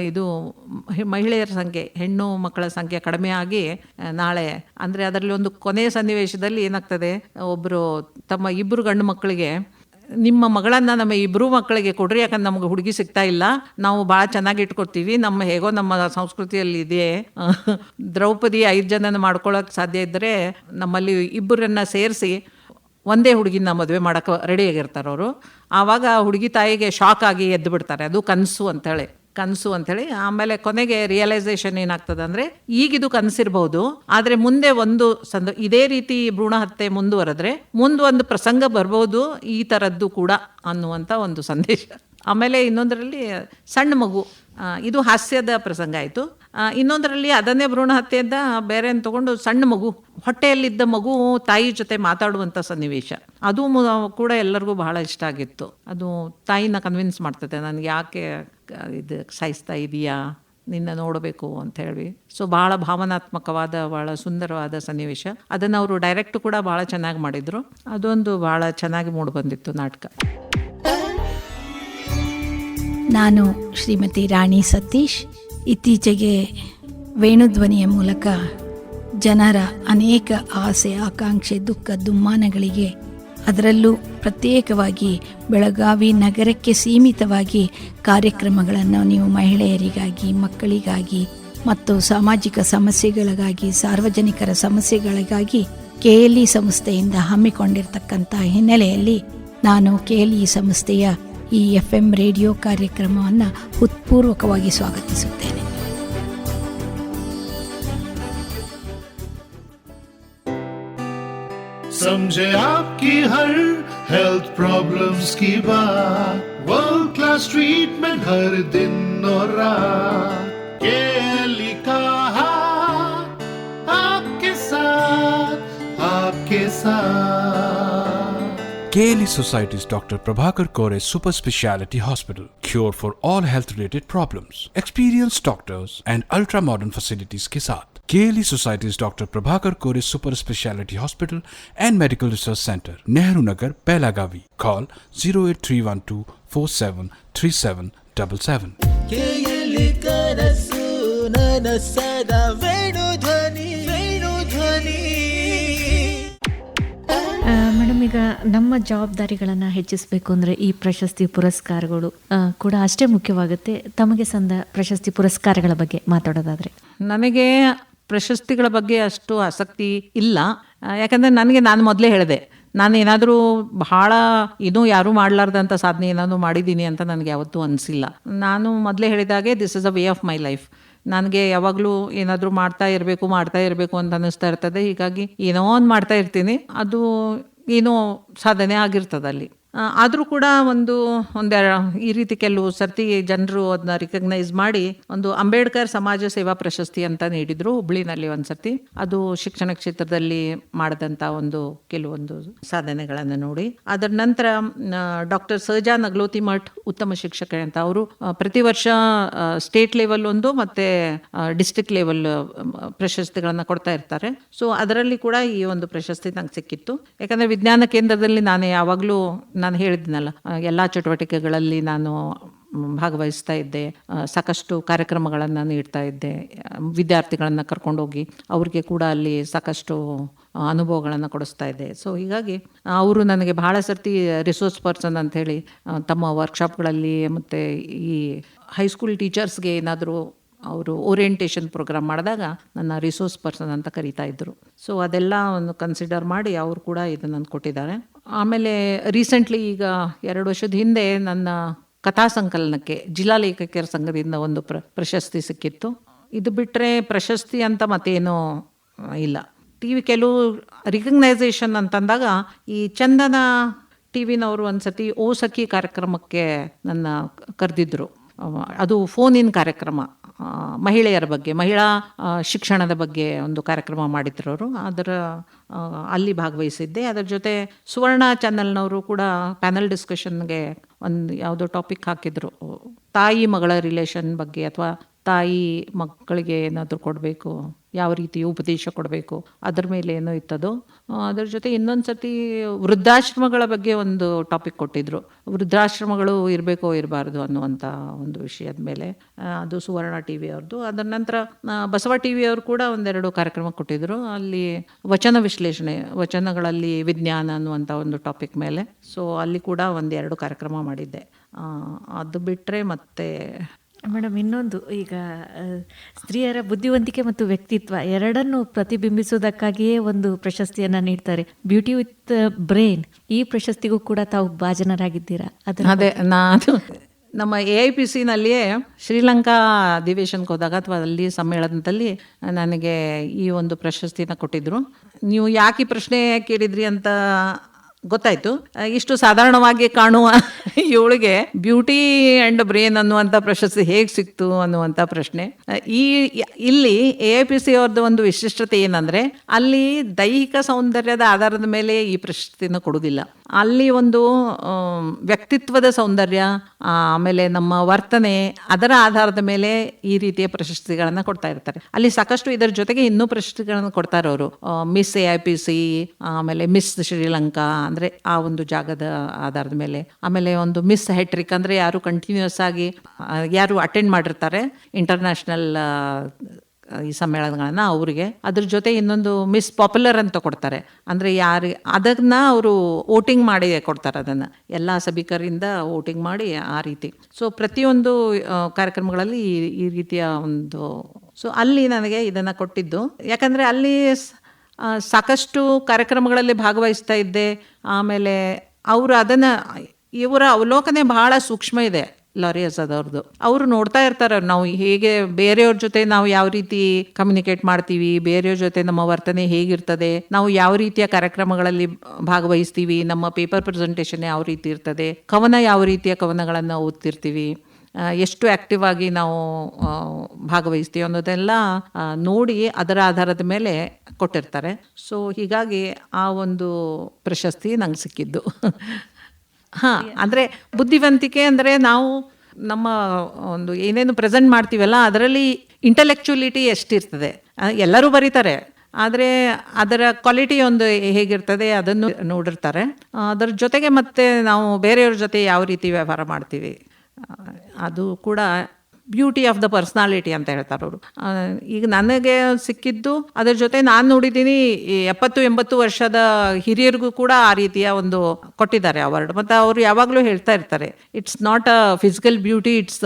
ಇದು ಮಹಿ- ಮಹಿಳೆಯರ ಸಂಖ್ಯೆ, ಹೆಣ್ಣು ಮಕ್ಕಳ ಸಂಖ್ಯೆ ಕಡಿಮೆ ಆಗಿ ನಾಳೆ, ಅಂದರೆ ಅದರಲ್ಲಿ ಒಂದು ಕೊನೆಯ ಸನ್ನಿವೇಶದಲ್ಲಿ ಏನಾಗ್ತದೆ ಒಬ್ಬರು ತಮ್ಮ ಇಬ್ಬರು ಗಂಡು ಮಕ್ಕಳಿಗೆ ನಿಮ್ಮ ಮಗಳನ್ನು ನಮ್ಮ ಇಬ್ಬರು ಮಕ್ಕಳಿಗೆ ಕೊಡ್ರಿ, ಯಾಕಂದ್ರೆ ನಮ್ಗೆ ಹುಡುಗಿ ಸಿಗ್ತಾ ಇಲ್ಲ. ನಾವು ಭಾಳ ಚೆನ್ನಾಗಿ ಇಟ್ಕೊಡ್ತೀವಿ. ನಮ್ಮ ಹೇಗೋ ನಮ್ಮ ಸಂಸ್ಕೃತಿಯಲ್ಲಿ ಇದೆ ದ್ರೌಪದಿ ಐದು ಜನನ ಮಾಡ್ಕೊಳ್ಳೋಕೆ ಸಾಧ್ಯ ಇದ್ದರೆ ನಮ್ಮಲ್ಲಿ ಇಬ್ಬರನ್ನ ಸೇರಿಸಿ ಒಂದೇ ಹುಡುಗಿನ ಮದುವೆ ಮಾಡೋಕೆ ರೆಡಿಯಾಗಿರ್ತಾರೆ ಅವರು. ಆವಾಗ ಹುಡುಗಿ ತಾಯಿಗೆ ಶಾಕ್ ಆಗಿ ಎದ್ದು ಬಿಡ್ತಾರೆ ಅದು ಕನಸು ಅಂತೇಳಿ ಕನಸು ಅಂಥೇಳಿ ಆಮೇಲೆ ಕೊನೆಗೆ ರಿಯಲೈಸೇಷನ್ ಏನಾಗ್ತದೆ ಅಂದರೆ, ಈಗಿದು ಕನಸಿರ್ಬೋದು, ಆದರೆ ಮುಂದೆ ಒಂದು ಸಂದ, ಇದೇ ರೀತಿ ಭ್ರೂಣ ಹತ್ಯೆ ಮುಂದುವರೆದ್ರೆ, ಮುಂದೆ ಒಂದು ಪ್ರಸಂಗ ಬರ್ಬೋದು, ಈ ಥರದ್ದು ಕೂಡ ಅನ್ನುವಂಥ ಒಂದು ಸಂದೇಶ. ಆಮೇಲೆ ಇನ್ನೊಂದರಲ್ಲಿ ಸಣ್ಣ ಮಗು ಇದು ಹಾಸ್ಯದ ಪ್ರಸಂಗ ಆಯಿತು. ಇನ್ನೊಂದರಲ್ಲಿ ಅದನ್ನೇ ಭ್ರೂಣ ಹತ್ಯೆಯಿಂದ ಬೇರೆ ತಗೊಂಡು ಸಣ್ಣ ಮಗು, ಹೊಟ್ಟೆಯಲ್ಲಿದ್ದ ಮಗು ತಾಯಿ ಜೊತೆ ಮಾತಾಡುವಂಥ ಸನ್ನಿವೇಶ. ಅದು ಕೂಡ ಎಲ್ಲರಿಗೂ ಬಹಳ ಇಷ್ಟ ಆಗಿತ್ತು. ಅದು ತಾಯಿನ ಕನ್ವಿನ್ಸ್ ಮಾಡ್ತದೆ, ನನಗೆ ಯಾಕೆ ಇದು ಸಾಯಿಸ್ತಾ ಇದೆಯಾ? ನಿನ್ನ ನೋಡಬೇಕು ಅಂತ ಹೇಳಿ. ಸೊ ಭಾಳ ಭಾವನಾತ್ಮಕವಾದ ಭಾಳ ಸುಂದರವಾದ ಸನ್ನಿವೇಶ. ಅದನ್ನು ಅವರು ಡೈರೆಕ್ಟ್ ಕೂಡ ಭಾಳ ಚೆನ್ನಾಗಿ ಮಾಡಿದರು. ಅದೊಂದು ಭಾಳ ಚೆನ್ನಾಗಿ ಮೂಡಿ ಬಂದಿತ್ತು ನಾಟಕ. ನಾನು ಶ್ರೀಮತಿ ರಾಣಿ ಸತೀಶ್. ಇತ್ತೀಚೆಗೆ ವೇಣುಧ್ವನಿಯ ಮೂಲಕ ಜನರ ಅನೇಕ ಆಸೆ, ಆಕಾಂಕ್ಷೆ, ದುಃಖ, ದುಮ್ಮಾನಗಳಿಗೆ ಅದರಲ್ಲೂ ಪ್ರತ್ಯೇಕವಾಗಿ ಬೆಳಗಾವಿ ನಗರಕ್ಕೆ ಸೀಮಿತವಾಗಿ ಕಾರ್ಯಕ್ರಮಗಳನ್ನು ನೀವು ಮಹಿಳೆಯರಿಗಾಗಿ, ಮಕ್ಕಳಿಗಾಗಿ ಮತ್ತು ಸಾಮಾಜಿಕ ಸಮಸ್ಯೆಗಳಿಗಾಗಿ, ಸಾರ್ವಜನಿಕರ ಸಮಸ್ಯೆಗಳಿಗಾಗಿ ಕೆಎಲ್ಇ ಸಂಸ್ಥೆಯಿಂದ ಹಮ್ಮಿಕೊಂಡಿರ್ತಕ್ಕಂಥ ಹಿನ್ನೆಲೆಯಲ್ಲಿ ನಾನು ಕೆಎಲ್ಇ ಸಂಸ್ಥೆಯ ಈ ಎಫ್ ಎಂ ರೇಡಿಯೋ ಕಾರ್ಯಕ್ರಮವನ್ನು ಹೃತ್ಪೂರ್ವಕವಾಗಿ ಸ್ವಾಗತಿಸುತ್ತೇನೆ समझे आपकी हर हेल्थ प्रॉब्लम्स की बात वर्ल्ड क्लास ट्रीटमेंट हर दिन और रात के का हाथ आपके साथ आपके साथ Kaili Society's Dr. Prabhakar Kore Super Speciality Hospital, cure for all health related problems. Experienced doctors and ultra modern facilities के साथ Society's Dr. Prabhakar Kore Super super Hospital and Medical Research Center. Centre Nehru Nagar Belagavi call ಈಗ ನಮ್ಮ ಜವಾಬ್ದಾರಿಗಳನ್ನು ಹೆಚ್ಚಿಸಬೇಕು ಅಂದರೆ ಈ ಪ್ರಶಸ್ತಿ ಪುರಸ್ಕಾರಗಳು ಕೂಡ ಅಷ್ಟೇ ಮುಖ್ಯವಾಗುತ್ತೆ. ತಮಗೆ ಸಂದ ಪ್ರಶಸ್ತಿ ಪುರಸ್ಕಾರಗಳ ಬಗ್ಗೆ ಮಾತಾಡೋದಾದ್ರೆ. ನನಗೆ ಪ್ರಶಸ್ತಿಗಳ ಬಗ್ಗೆ ಅಷ್ಟು ಆಸಕ್ತಿ ಇಲ್ಲ. ಯಾಕಂದ್ರೆ ನನಗೆ ನಾನು ಮೊದಲೇ ಹೇಳಿದೆ, ನಾನು ಏನಾದರೂ ಬಹಳ ಇನ್ನೂ ಯಾರೂ ಮಾಡಲಾರ್ದಂಥ ಸಾಧನೆ ಏನಾದರೂ ಮಾಡಿದ್ದೀನಿ ಅಂತ ನನಗೆ ಯಾವತ್ತೂ ಅನಿಸಿಲ್ಲ. ನಾನು ಮೊದಲೇ ಹೇಳಿದಾಗೆ this is a way of my life ನನಗೆ ಯಾವಾಗಲೂ ಏನಾದರೂ ಮಾಡ್ತಾ ಇರಬೇಕು ಮಾಡ್ತಾ ಇರಬೇಕು ಅಂತ ಅನ್ನಿಸ್ತಾ ಇರ್ತದೆ. ಹೀಗಾಗಿ ಏನೋ ಒಂದು ಮಾಡ್ತಾ ಇರ್ತೀನಿ. ಅದು ಏನೋ ಸಾಧನೆ ಆಗಿರ್ತದೆ ಅಲ್ಲಿ. ಆದರೂ ಕೂಡ ಒಂದು ಒಂದೆರ ಈ ರೀತಿ ಕೆಲವು ಸರ್ತಿ ಜನರು ಅದನ್ನ ರಿಕಗ್ನೈಸ್ ಮಾಡಿ ಒಂದು ಅಂಬೇಡ್ಕರ್ ಸಮಾಜ ಸೇವಾ ಪ್ರಶಸ್ತಿ ಅಂತ ನೀಡಿದ್ರು ಹುಬ್ಳಿನಲ್ಲಿ ಒಂದು ಸರ್ತಿ. ಅದು ಶಿಕ್ಷಣ ಕ್ಷೇತ್ರದಲ್ಲಿ ಮಾಡಿದಂಥ ಒಂದು ಕೆಲವೊಂದು ಸಾಧನೆಗಳನ್ನು ನೋಡಿ. ಅದರ ನಂತರ ಡಾಕ್ಟರ್ ಸಹಜಾ ನಗ್ಲೋತಿ ಮಠ್ ಉತ್ತಮ ಶಿಕ್ಷಕ ಅಂತ ಅವರು ಪ್ರತಿ ವರ್ಷ ಸ್ಟೇಟ್ ಲೆವೆಲ್ ಒಂದು ಮತ್ತೆ ಡಿಸ್ಟ್ರಿಕ್ಟ್ ಲೆವೆಲ್ ಪ್ರಶಸ್ತಿಗಳನ್ನು ಕೊಡ್ತಾ ಇರ್ತಾರೆ. ಸೊ, ಅದರಲ್ಲಿ ಕೂಡ ಈ ಒಂದು ಪ್ರಶಸ್ತಿ ನಂಗೆ ಸಿಕ್ಕಿತ್ತು. ಯಾಕಂದ್ರೆ ವಿಜ್ಞಾನ ಕೇಂದ್ರದಲ್ಲಿ ನಾನು ಯಾವಾಗಲೂ ನಾನು ಹೇಳಿದ್ನಲ್ಲ ಎಲ್ಲ ಚಟುವಟಿಕೆಗಳಲ್ಲಿ ನಾನು ಭಾಗವಹಿಸ್ತಾ ಇದ್ದೆ ಸಾಕಷ್ಟು ಕಾರ್ಯಕ್ರಮಗಳನ್ನು ನೀಡ್ತಾ ಇದ್ದೆ ವಿದ್ಯಾರ್ಥಿಗಳನ್ನು ಕರ್ಕೊಂಡೋಗಿ ಅವ್ರಿಗೆ ಕೂಡ ಅಲ್ಲಿ ಸಾಕಷ್ಟು ಅನುಭವಗಳನ್ನು ಕೊಡಿಸ್ತಾ ಇದ್ದೆ. ಸೊ ಹೀಗಾಗಿ ಅವರು ನನಗೆ ಬಹಳ ಸರ್ತಿ ರಿಸೋರ್ಸ್ ಪರ್ಸನ್ ಅಂತ ಹೇಳಿ ತಮ್ಮ ವರ್ಕ್ಶಾಪ್ಗಳಲ್ಲಿ ಮತ್ತು ಈ ಹೈಸ್ಕೂಲ್ ಟೀಚರ್ಸ್ಗೆ ಏನಾದರೂ ಅವರು ಓರಿಯೆಂಟೇಷನ್ ಪ್ರೋಗ್ರಾಮ್ ಮಾಡಿದಾಗ ನನ್ನ ರಿಸೋರ್ಸ್ ಪರ್ಸನ್ ಅಂತ ಕರಿತಾ ಇದ್ದರು ಸೊ ಅದೆಲ್ಲ ಒಂದು ಕನ್ಸಿಡರ್ ಮಾಡಿ ಅವರು ಕೂಡ ಇದನ್ನು ಕೊಟ್ಟಿದ್ದಾರೆ. ಆಮೇಲೆ ರೀಸೆಂಟ್ಲಿ ಈಗ ಎರಡು ವರ್ಷದ ಹಿಂದೆ ನನ್ನ ಕಥಾ ಸಂಕಲನಕ್ಕೆ, ಜಿಲ್ಲಾ ಲೇಖಕಿಯರ ಸಂಘದಿಂದ ಒಂದು ಪ್ರ, ಪ್ರಶಸ್ತಿ ಸಿಕ್ಕಿತ್ತು. ಇದು ಬಿಟ್ಟರೆ ಪ್ರಶಸ್ತಿ ಅಂತ ಮತ್ತೇನು ಇಲ್ಲ. ಟಿ ವಿ ಕೆಲವು ರಿಕಗ್ನೈಸೇಷನ್ ಅಂತಂದಾಗ ಈ ಚಂದನ ಟಿ ವಿನವರು ಒಂದು ಸತಿ ಓ ಸಖಿ ಕಾರ್ಯಕ್ರಮಕ್ಕೆ ನನ್ನ ಕರೆದಿದ್ದರು ಅದು ಫೋನ್ ಇನ್ ಕಾರ್ಯಕ್ರಮ. ಮಹಿಳೆಯರ ಬಗ್ಗೆ, ಮಹಿಳಾ ಶಿಕ್ಷಣದ ಬಗ್ಗೆ ಒಂದು ಕಾರ್ಯಕ್ರಮ ಮಾಡಿದ್ರು ಅವರು ಅದರ ಅಲ್ಲಿ ಭಾಗವಹಿಸಿದ್ದೆ. ಅದರ ಜೊತೆ ಸುವರ್ಣ ಚಾನಲ್ನವರು ಕೂಡ ಪ್ಯಾನಲ್ ಡಿಸ್ಕಷನ್ಗೆ ಒಂದು ಯಾವುದೋ ಟಾಪಿಕ್ ಹಾಕಿದ್ರು. ತಾಯಿ ಮಗಳ ರಿಲೇಷನ್ ಬಗ್ಗೆ ಅಥವಾ ತಾಯಿ ಮಕ್ಕಳಿಗೆ ಏನಾದರೂ ಕೊಡಬೇಕು, ಯಾವ ರೀತಿ ಉಪದೇಶ ಕೊಡಬೇಕು, ಅದರ ಮೇಲೆ ಏನೋ ಇತ್ತದು ಅದರ ಜೊತೆ ಇನ್ನೊಂದು ಸರ್ತಿ ವೃದ್ಧಾಶ್ರಮಗಳ ಬಗ್ಗೆ ಒಂದು ಟಾಪಿಕ್ ಕೊಟ್ಟಿದ್ರು. ವೃದ್ಧಾಶ್ರಮಗಳು ಇರಬೇಕೋ ಇರಬಾರ್ದು ಅನ್ನುವಂಥ ಒಂದು ವಿಷಯದ ಮೇಲೆ ಅದು ಸುವರ್ಣ ಟಿ ವಿ ಅವ್ರದ್ದು ಅದರ ನಂತರ ಬಸವ ಟಿ ವಿ ಅವರು ಕೂಡ ಒಂದೆರಡು ಕಾರ್ಯಕ್ರಮ ಕೊಟ್ಟಿದ್ರು. ಅಲ್ಲಿ ವಚನ ವಿಶ್ಲೇಷಣೆ, ವಚನಗಳಲ್ಲಿ ವಿಜ್ಞಾನ ಅನ್ನುವಂಥ ಒಂದು ಟಾಪಿಕ್ ಮೇಲೆ. ಸೊ ಅಲ್ಲಿ ಕೂಡ ಒಂದೆರಡು ಕಾರ್ಯಕ್ರಮ ಮಾಡಿದ್ದೆ. ಅದು ಬಿಟ್ಟರೆ ಮತ್ತೆ ಮೇಡಮ್ ಇನ್ನೊಂದು ಈಗ ಸ್ತ್ರೀಯರ ಬುದ್ಧಿವಂತಿಕೆ ಮತ್ತು ವ್ಯಕ್ತಿತ್ವ ಎರಡನ್ನು ಪ್ರತಿಬಿಂಬಿಸುವುದಕ್ಕಾಗಿಯೇ ಒಂದು ಪ್ರಶಸ್ತಿಯನ್ನು ನೀಡ್ತಾರೆ. ಬ್ಯೂಟಿ ವಿತ್ ಬ್ರೈನ್ ಈ ಪ್ರಶಸ್ತಿಗೂ ಕೂಡ ತಾವು ಭಾಜನರಾಗಿದ್ದೀರಾ? ಅದರ ಅದೇ ನಾನು ನಮ್ಮ ಎ ಐ ಪಿ ಸಿನಲ್ಲಿಯೇ ಶ್ರೀಲಂಕಾ ಅಧಿವೇಶನಕ್ಕೆ ಹೋದಾಗ ಅಥವಾ ಅಲ್ಲಿ ಸಮ್ಮೇಳನದಲ್ಲಿ ನನಗೆ ಈ ಒಂದು ಪ್ರಶಸ್ತಿನ ಕೊಟ್ಟಿದ್ರು. ನೀವು ಯಾಕೆ ಈ ಪ್ರಶ್ನೆ ಕೇಳಿದ್ರಿ ಅಂತ ಗೊತ್ತಾಯ್ತು. ಇಷ್ಟು ಸಾಧಾರಣವಾಗಿ ಕಾಣುವ ಇವಳಿಗೆ ಬ್ಯೂಟಿ ಅಂಡ್ ಬ್ರೇನ್ ಅನ್ನುವಂಥ ಪ್ರಶಸ್ತಿ ಹೇಗೆ ಸಿಕ್ತು ಅನ್ನುವಂಥ ಪ್ರಶ್ನೆ. ಈ, ಇಲ್ಲಿ ಎ ಐ ಪಿ ಸಿ ಅವ್ರದ್ದು ಒಂದು ವಿಶಿಷ್ಟತೆ ಏನಂದರೆ, ಅಲ್ಲಿ ದೈಹಿಕ ಸೌಂದರ್ಯದ ಆಧಾರದ ಮೇಲೆ ಈ ಪ್ರಶಸ್ತಿನ ಕೊಡುವುದಿಲ್ಲ. ಅಲ್ಲಿ ಒಂದು ವ್ಯಕ್ತಿತ್ವದ ಸೌಂದರ್ಯ ಆಮೇಲೆ ನಮ್ಮ ವರ್ತನೆ, ಅದರ ಆಧಾರದ ಮೇಲೆ ಈ ರೀತಿಯ ಪ್ರಶಸ್ತಿಗಳನ್ನು ಕೊಡ್ತಾ ಇರ್ತಾರೆ. ಅಲ್ಲಿ ಸಾಕಷ್ಟು ಇದರ ಜೊತೆಗೆ ಇನ್ನೂ ಪ್ರಶಸ್ತಿಗಳನ್ನು ಕೊಡ್ತಾರೆ ಅವರು Miss A I P C ಆಮೇಲೆ ಮಿಸ್ ಶ್ರೀಲಂಕಾ ಅಂದರೆ ಆ ಒಂದು ಜಾಗದ ಆಧಾರದ ಮೇಲೆ. ಆಮೇಲೆ ಒಂದು ಮಿಸ್ ಹೆಟ್ರಿಕ್ ಅಂದರೆ ಯಾರು ಕಂಟಿನ್ಯೂಸ್ ಆಗಿ ಯಾರು ಅಟೆಂಡ್ ಮಾಡಿರ್ತಾರೆ ಇಂಟರ್ನ್ಯಾಷನಲ್ ಈ ಸಮ್ಮೇಳನಗಳನ್ನು ಅವರಿಗೆ. ಅದ್ರ ಜೊತೆ ಇನ್ನೊಂದು ಮಿಸ್ ಪಾಪ್ಯುಲರ್ ಅಂತ ಕೊಡ್ತಾರೆ. ಅಂದರೆ ಯಾರು, ಅದನ್ನ ಅವರು ವೋಟಿಂಗ್ ಮಾಡಿ ಕೊಡ್ತಾರೆ ಅದನ್ನು. ಎಲ್ಲ ಸಭಿಕರಿಂದ ವೋಟಿಂಗ್ ಮಾಡಿ ಆ ರೀತಿ. ಸೊ ಪ್ರತಿಯೊಂದು ಕಾರ್ಯಕ್ರಮಗಳಲ್ಲಿ ಈ ರೀತಿಯ ಒಂದು ಸೊ ಅಲ್ಲಿ ನನಗೆ ಇದನ್ನು ಕೊಟ್ಟಿದ್ದು. ಯಾಕಂದರೆ ಅಲ್ಲಿ ಸಾಕಷ್ಟು ಕಾರ್ಯಕ್ರಮಗಳಲ್ಲಿ ಭಾಗವಹಿಸ್ತಾ ಇದ್ದೆ. ಆಮೇಲೆ ಅವರು ಅದನ್ನು, ಇವರ ಅವಲೋಕನೆ ಬಹಳ ಸೂಕ್ಷ್ಮ ಇದೆ ಲಾರಿಯಸ್ ಅದವ್ರದ್ದು ಅವರು ನೋಡ್ತಾ ಇರ್ತಾರೆ, ನಾವು ಹೇಗೆ ಬೇರೆಯವ್ರ ಜೊತೆ ನಾವು ಯಾವ ರೀತಿ ಕಮ್ಯುನಿಕೇಟ್ ಮಾಡ್ತೀವಿ, ಬೇರೆಯವ್ರ ಜೊತೆ ನಮ್ಮ ವರ್ತನೆ ಹೇಗಿರ್ತದೆ, ನಾವು ಯಾವ ರೀತಿಯ ಕಾರ್ಯಕ್ರಮಗಳಲ್ಲಿ ಭಾಗವಹಿಸ್ತೀವಿ, ನಮ್ಮ ಪೇಪರ್ ಪ್ರೆಸೆಂಟೇಷನ್ ಯಾವ ರೀತಿ ಇರ್ತದೆ, ಕವನ ಯಾವ ರೀತಿಯ ಕವನಗಳನ್ನು ಓದ್ತಿರ್ತೀವಿ. ಎಷ್ಟು ಆ್ಯಕ್ಟಿವ್ ಆಗಿ ನಾವು ಭಾಗವಹಿಸ್ತೀವಿ ಅನ್ನೋದೆಲ್ಲ ನೋಡಿ ಅದರ ಆಧಾರದ ಮೇಲೆ ಕೊಟ್ಟಿರ್ತಾರೆ. ಸೊ ಹೀಗಾಗಿ ಆ ಒಂದು ಪ್ರಶಸ್ತಿ ನಂಗೆ ಸಿಕ್ಕಿದ್ದು. ಹಾಂ, ಅಂದರೆ ಬುದ್ಧಿವಂತಿಕೆ ಅಂದರೆ ನಾವು ನಮ್ಮ ಒಂದು ಏನೇನು ಪ್ರೆಸೆಂಟ್ ಮಾಡ್ತೀವಲ್ಲ, ಅದರಲ್ಲಿ ಇಂಟಲೆಕ್ಚುಲಿಟಿ ಎಷ್ಟಿರ್ತದೆ. ಎಲ್ಲರೂ ಬರೀತಾರೆ. ಆದರೆ ಅದರ ಕ್ವಾಲಿಟಿ ಒಂದು ಹೇಗಿರ್ತದೆ ಅದನ್ನು ನೋಡಿರ್ತಾರೆ. ಅದರ ಜೊತೆಗೆ ಮತ್ತೆ ನಾವು ಬೇರೆಯವ್ರ ಜೊತೆ ಯಾವ ರೀತಿ ವ್ಯವಹಾರ ಮಾಡ್ತೀವಿ? ಅದು ಕೂಡ ಬ್ಯೂಟಿ ಆಫ್ ದ ಪರ್ಸ್ನಾಲಿಟಿ ಅಂತ ಹೇಳ್ತಾರೆ ಅವರು. ಈಗ ನನಗೆ ಸಿಕ್ಕಿದ್ದು ಅದರ ಜೊತೆ ನಾನು ನೋಡಿದ್ದೀನಿ ಎಪ್ಪತ್ತು ಎಂಬತ್ತು ವರ್ಷದ ಹಿರಿಯರಿಗೂ ಕೂಡ ಆ ರೀತಿಯ ಒಂದು ಕೊಟ್ಟಿದ್ದಾರೆ ಅವಾರ್ಡ್ ಮತ್ತು ಅವರು ಯಾವಾಗಲೂ ಹೇಳ್ತಾ ಇರ್ತಾರೆ it's not a physical beauty it's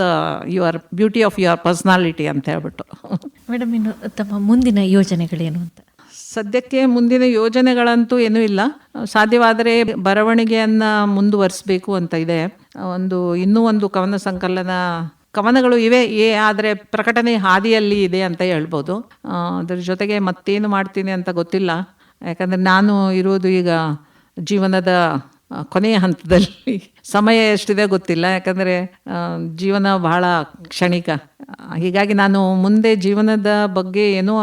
your beauty of your personality ಅಂತ ಹೇಳ್ಬಿಟ್ಟು. ಮೇಡಮ್ ಇನ್ನು ತಮ್ಮ ಮುಂದಿನ ಯೋಜನೆಗಳೇನು ಅಂತ? ಸದ್ಯಕ್ಕೆ ಮುಂದಿನ ಯೋಜನೆಗಳಂತೂ ಏನೂ ಇಲ್ಲ. ಸಾಧ್ಯವಾದರೆ ಬರವಣಿಗೆಯನ್ನು ಮುಂದುವರಿಸಬೇಕು ಅಂತ ಇದೆ. ಒಂದು ಇನ್ನೂ ಒಂದು ಕವನ ಸಂಕಲನ ಕವನಗಳು ಇವೆ, ಏ ಆದರೆ ಪ್ರಕಟಣೆ ಹಾದಿಯಲ್ಲಿ ಇದೆ ಅಂತ ಹೇಳ್ಬೋದು. ಅದರ ಜೊತೆಗೆ ಮತ್ತೇನು ಮಾಡ್ತೀನಿ ಅಂತ ಗೊತ್ತಿಲ್ಲ. ಯಾಕಂದರೆ ನಾನು ಇರೋದು ಈಗ ಜೀವನದ ಕೊನೆಯ ಹಂತದಲ್ಲಿ. ಸಮಯ ಎಷ್ಟಿದೆ ಗೊತ್ತಿಲ್ಲ. ಯಾಕಂದರೆ ಜೀವನ ಬಹಳ ಕ್ಷಣಿಕ. ಹೀಗಾಗಿ ನಾನು ಮುಂದೆ ಜೀವನದ ಬಗ್ಗೆ ಏನೂ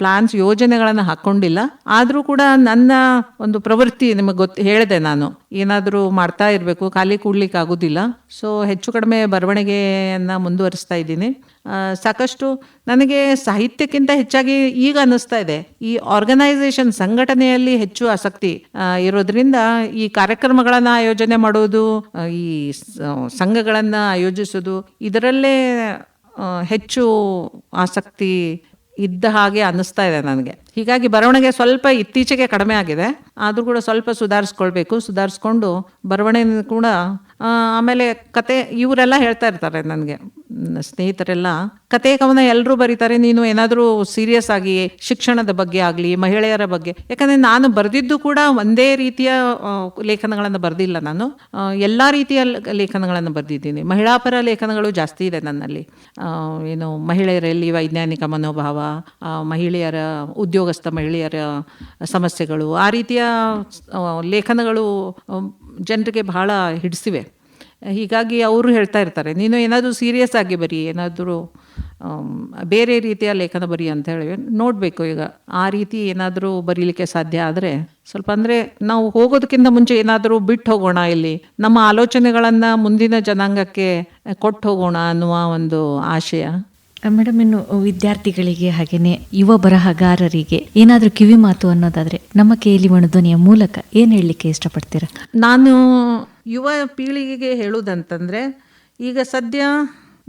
ಪ್ಲಾನ್ಸ್ ಯೋಜನೆಗಳನ್ನು ಹಾಕ್ಕೊಂಡಿಲ್ಲ ಆದರೂ ಕೂಡ ನನ್ನ ಒಂದು ಪ್ರವೃತ್ತಿ ನಿಮಗೆ ಗೊತ್ತು ಹೇಳಿದೆ ನಾನು. ಏನಾದರೂ ಮಾಡ್ತಾ ಇರಬೇಕು, ಖಾಲಿ ಕೂಡ್ಲಿಕ್ಕೆ ಆಗೋದಿಲ್ಲ. ಸೊ ಹೆಚ್ಚು ಕಡಿಮೆ ಬರವಣಿಗೆಯನ್ನು ಮುಂದುವರಿಸ್ತಾ ಇದ್ದೀನಿ. ಸಾಕಷ್ಟು ನನಗೆ ಸಾಹಿತ್ಯಕ್ಕಿಂತ ಹೆಚ್ಚಾಗಿ ಈಗ ಅನ್ನಿಸ್ತಾ ಇದೆ. ಈ ಆರ್ಗನೈಸೇಷನ್ ಸಂಘಟನೆಯಲ್ಲಿ ಹೆಚ್ಚು ಆಸಕ್ತಿ ಇರೋದ್ರಿಂದ ಈ ಕಾರ್ಯಕ್ರಮಗಳನ್ನು ಆಯೋಜನೆ ಮಾಡೋದು ಈ ಸಂಘಗಳನ್ನು ಆಯೋಜಿಸೋದು, ಇದರಲ್ಲೇ ಹೆಚ್ಚು ಆಸಕ್ತಿ ಇದ್ದ ಹಾಗೆ ಅನ್ನಿಸ್ತಾ ಇದೆ ನನಗೆ. ಹೀಗಾಗಿ ಬರವಣಿಗೆ ಸ್ವಲ್ಪ ಇತ್ತೀಚೆಗೆ ಕಡಿಮೆ ಆಗಿದೆ. ಆದರೂ ಕೂಡ ಸ್ವಲ್ಪ ಸುಧಾರಿಸ್ಕೊಳ್ಬೇಕು. ಸುಧಾರಿಸ್ಕೊಂಡು ಬರವಣಿಗೆ ಕೂಡ ಆಮೇಲೆ ಕತೆ ಇವರೆಲ್ಲ ಹೇಳ್ತಾ ಇರ್ತಾರೆ ನನಗೆ. ಸ್ನೇಹಿತರೆಲ್ಲ, ಕತೆ ಕವನ ಎಲ್ಲರೂ ಬರೀತಾರೆ. ನೀನು ಏನಾದರೂ ಸೀರಿಯಸ್ ಆಗಿ ಶಿಕ್ಷಣದ ಬಗ್ಗೆ ಆಗಲಿ, ಮಹಿಳೆಯರ ಬಗ್ಗೆ. ಯಾಕಂದರೆ ನಾನು ಬರೆದಿದ್ದು ಕೂಡ ಒಂದೇ ರೀತಿಯ ಲೇಖನಗಳನ್ನು ಬರೆದಿಲ್ಲ ನಾನು. ಎಲ್ಲ ರೀತಿಯ ಲೇಖನಗಳನ್ನು ಬರೆದಿದ್ದೀನಿ. ಮಹಿಳಾಪರ ಲೇಖನಗಳು ಜಾಸ್ತಿ ಇದೆ ನನ್ನಲ್ಲಿ. ಏನು ಮಹಿಳೆಯರಲ್ಲಿ ವೈಜ್ಞಾನಿಕ ಮನೋಭಾವ ಮಹಿಳೆಯರ ಮಹಿಳೆಯರ ಉದ್ಯೋಗಸ್ಥ ಮಹಿಳೆಯರ ಸಮಸ್ಯೆಗಳು. ಆ ರೀತಿಯ ಲೇಖನಗಳು ಜನರಿಗೆ ಬಹಳ ಹಿಡಿಸಿವೆ. ಹೀಗಾಗಿ ಅವರು ಹೇಳ್ತಾ ಇರ್ತಾರೆ, ನೀನು ಏನಾದರೂ ಸೀರಿಯಸ್ ಆಗಿ ಬರಿ, ಏನಾದರೂ ಬೇರೆ ರೀತಿಯ ಲೇಖನ ಬರಿ ಅಂತ ಹೇಳಿ ನೋಡಬೇಕು ಈಗ. ಆ ರೀತಿ ಏನಾದರೂ ಬರೀಲಿಕ್ಕೆ ಸಾಧ್ಯ ಆದರೆ, ಸ್ವಲ್ಪ ಅಂದರೆ ನಾವು ಹೋಗೋದಕ್ಕಿಂತ ಮುಂಚೆ ಏನಾದರೂ ಬಿಟ್ಟು ಹೋಗೋಣ ಇಲ್ಲಿ. ನಮ್ಮ ಆಲೋಚನೆಗಳನ್ನು ಮುಂದಿನ ಜನಾಂಗಕ್ಕೆ ಕೊಟ್ಟು ಹೋಗೋಣ ಅನ್ನುವ ಒಂದು ಆಶಯ. ಮೇಡಮ್ ಇನ್ನು ವಿದ್ಯಾರ್ಥಿಗಳಿಗೆ ಹಾಗೇನೆ ಯುವ ಬರಹಗಾರರಿಗೆ ಏನಾದರೂ ಕಿವಿ ಮಾತು ಅನ್ನೋದಾದ್ರೆ ನಮ್ಮ ಕೇಳಿ ಮಣಧ್ವನಿಯ ಮೂಲಕ ಏನು ಹೇಳಲಿಕ್ಕೆ ಇಷ್ಟಪಡ್ತೀರಾ? ನಾನು ಯುವ ಪೀಳಿಗೆಗೆ ಹೇಳುವುದಂತಂದರೆ ಈಗ ಸದ್ಯ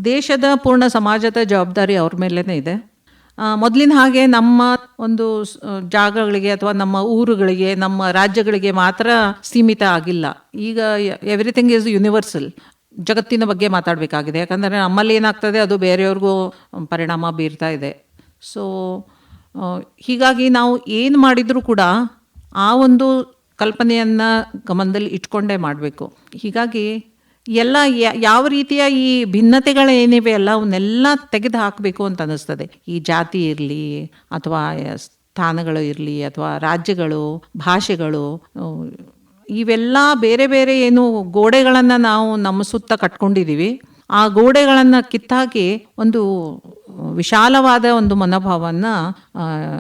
ದೇಶದ ಪೂರ್ಣ ಸಮಾಜದ ಜವಾಬ್ದಾರಿ ಅವ್ರ ಮೇಲೇ ಇದೆ. ಮೊದಲಿನ ಹಾಗೆ ನಮ್ಮ ಒಂದು ಜಾಗಗಳಿಗೆ ಅಥವಾ ನಮ್ಮ ಊರುಗಳಿಗೆ, ನಮ್ಮ ರಾಜ್ಯಗಳಿಗೆ ಮಾತ್ರ ಸೀಮಿತ ಆಗಿಲ್ಲ. ಈಗ ಎವ್ರಿಥಿಂಗ್ ಈಸ್ ಯೂನಿವರ್ಸಲ್ ಜಗತ್ತಿನ ಬಗ್ಗೆ ಮಾತಾಡಬೇಕಾಗಿದೆ. ಯಾಕಂದರೆ ನಮ್ಮಲ್ಲಿ ಏನಾಗ್ತದೆ, ಅದು ಬೇರೆಯವ್ರಿಗೂ ಪರಿಣಾಮ ಬೀರ್ತಾ ಇದೆ. ಸೊ ಹೀಗಾಗಿ ನಾವು ಏನು ಮಾಡಿದರೂ ಕೂಡ ಆ ಒಂದು ಕಲ್ಪನೆಯನ್ನು ಗಮನದಲ್ಲಿ ಇಟ್ಕೊಂಡೇ ಮಾಡಬೇಕು. ಹೀಗಾಗಿ ಎಲ್ಲ ಯಾವ ರೀತಿಯ ಈ ಭಿನ್ನತೆಗಳೇನಿವೆ ಅಲ್ಲ ಅವನ್ನೆಲ್ಲ ತೆಗೆದು ಹಾಕಬೇಕು ಅಂತ ಅನ್ನಿಸ್ತದೆ. ಈ ಜಾತಿ ಇರಲಿ, ಅಥವಾ ಸ್ಥಾನಗಳು ಇರಲಿ, ಅಥವಾ ರಾಜ್ಯಗಳು, ಭಾಷೆಗಳು ಇವೆಲ್ಲ ಬೇರೆ ಬೇರೆ ಏನು ಗೋಡೆಗಳನ್ನು ನಾವು ನಮ್ಮ ಸುತ್ತ ಕಟ್ಕೊಂಡಿದ್ದೀವಿ ಆ ಗೋಡೆಗಳನ್ನು ಕಿತ್ತಾಕಿ ಒಂದು ವಿಶಾಲವಾದ ಒಂದು ಮನೋಭಾವವನ್ನು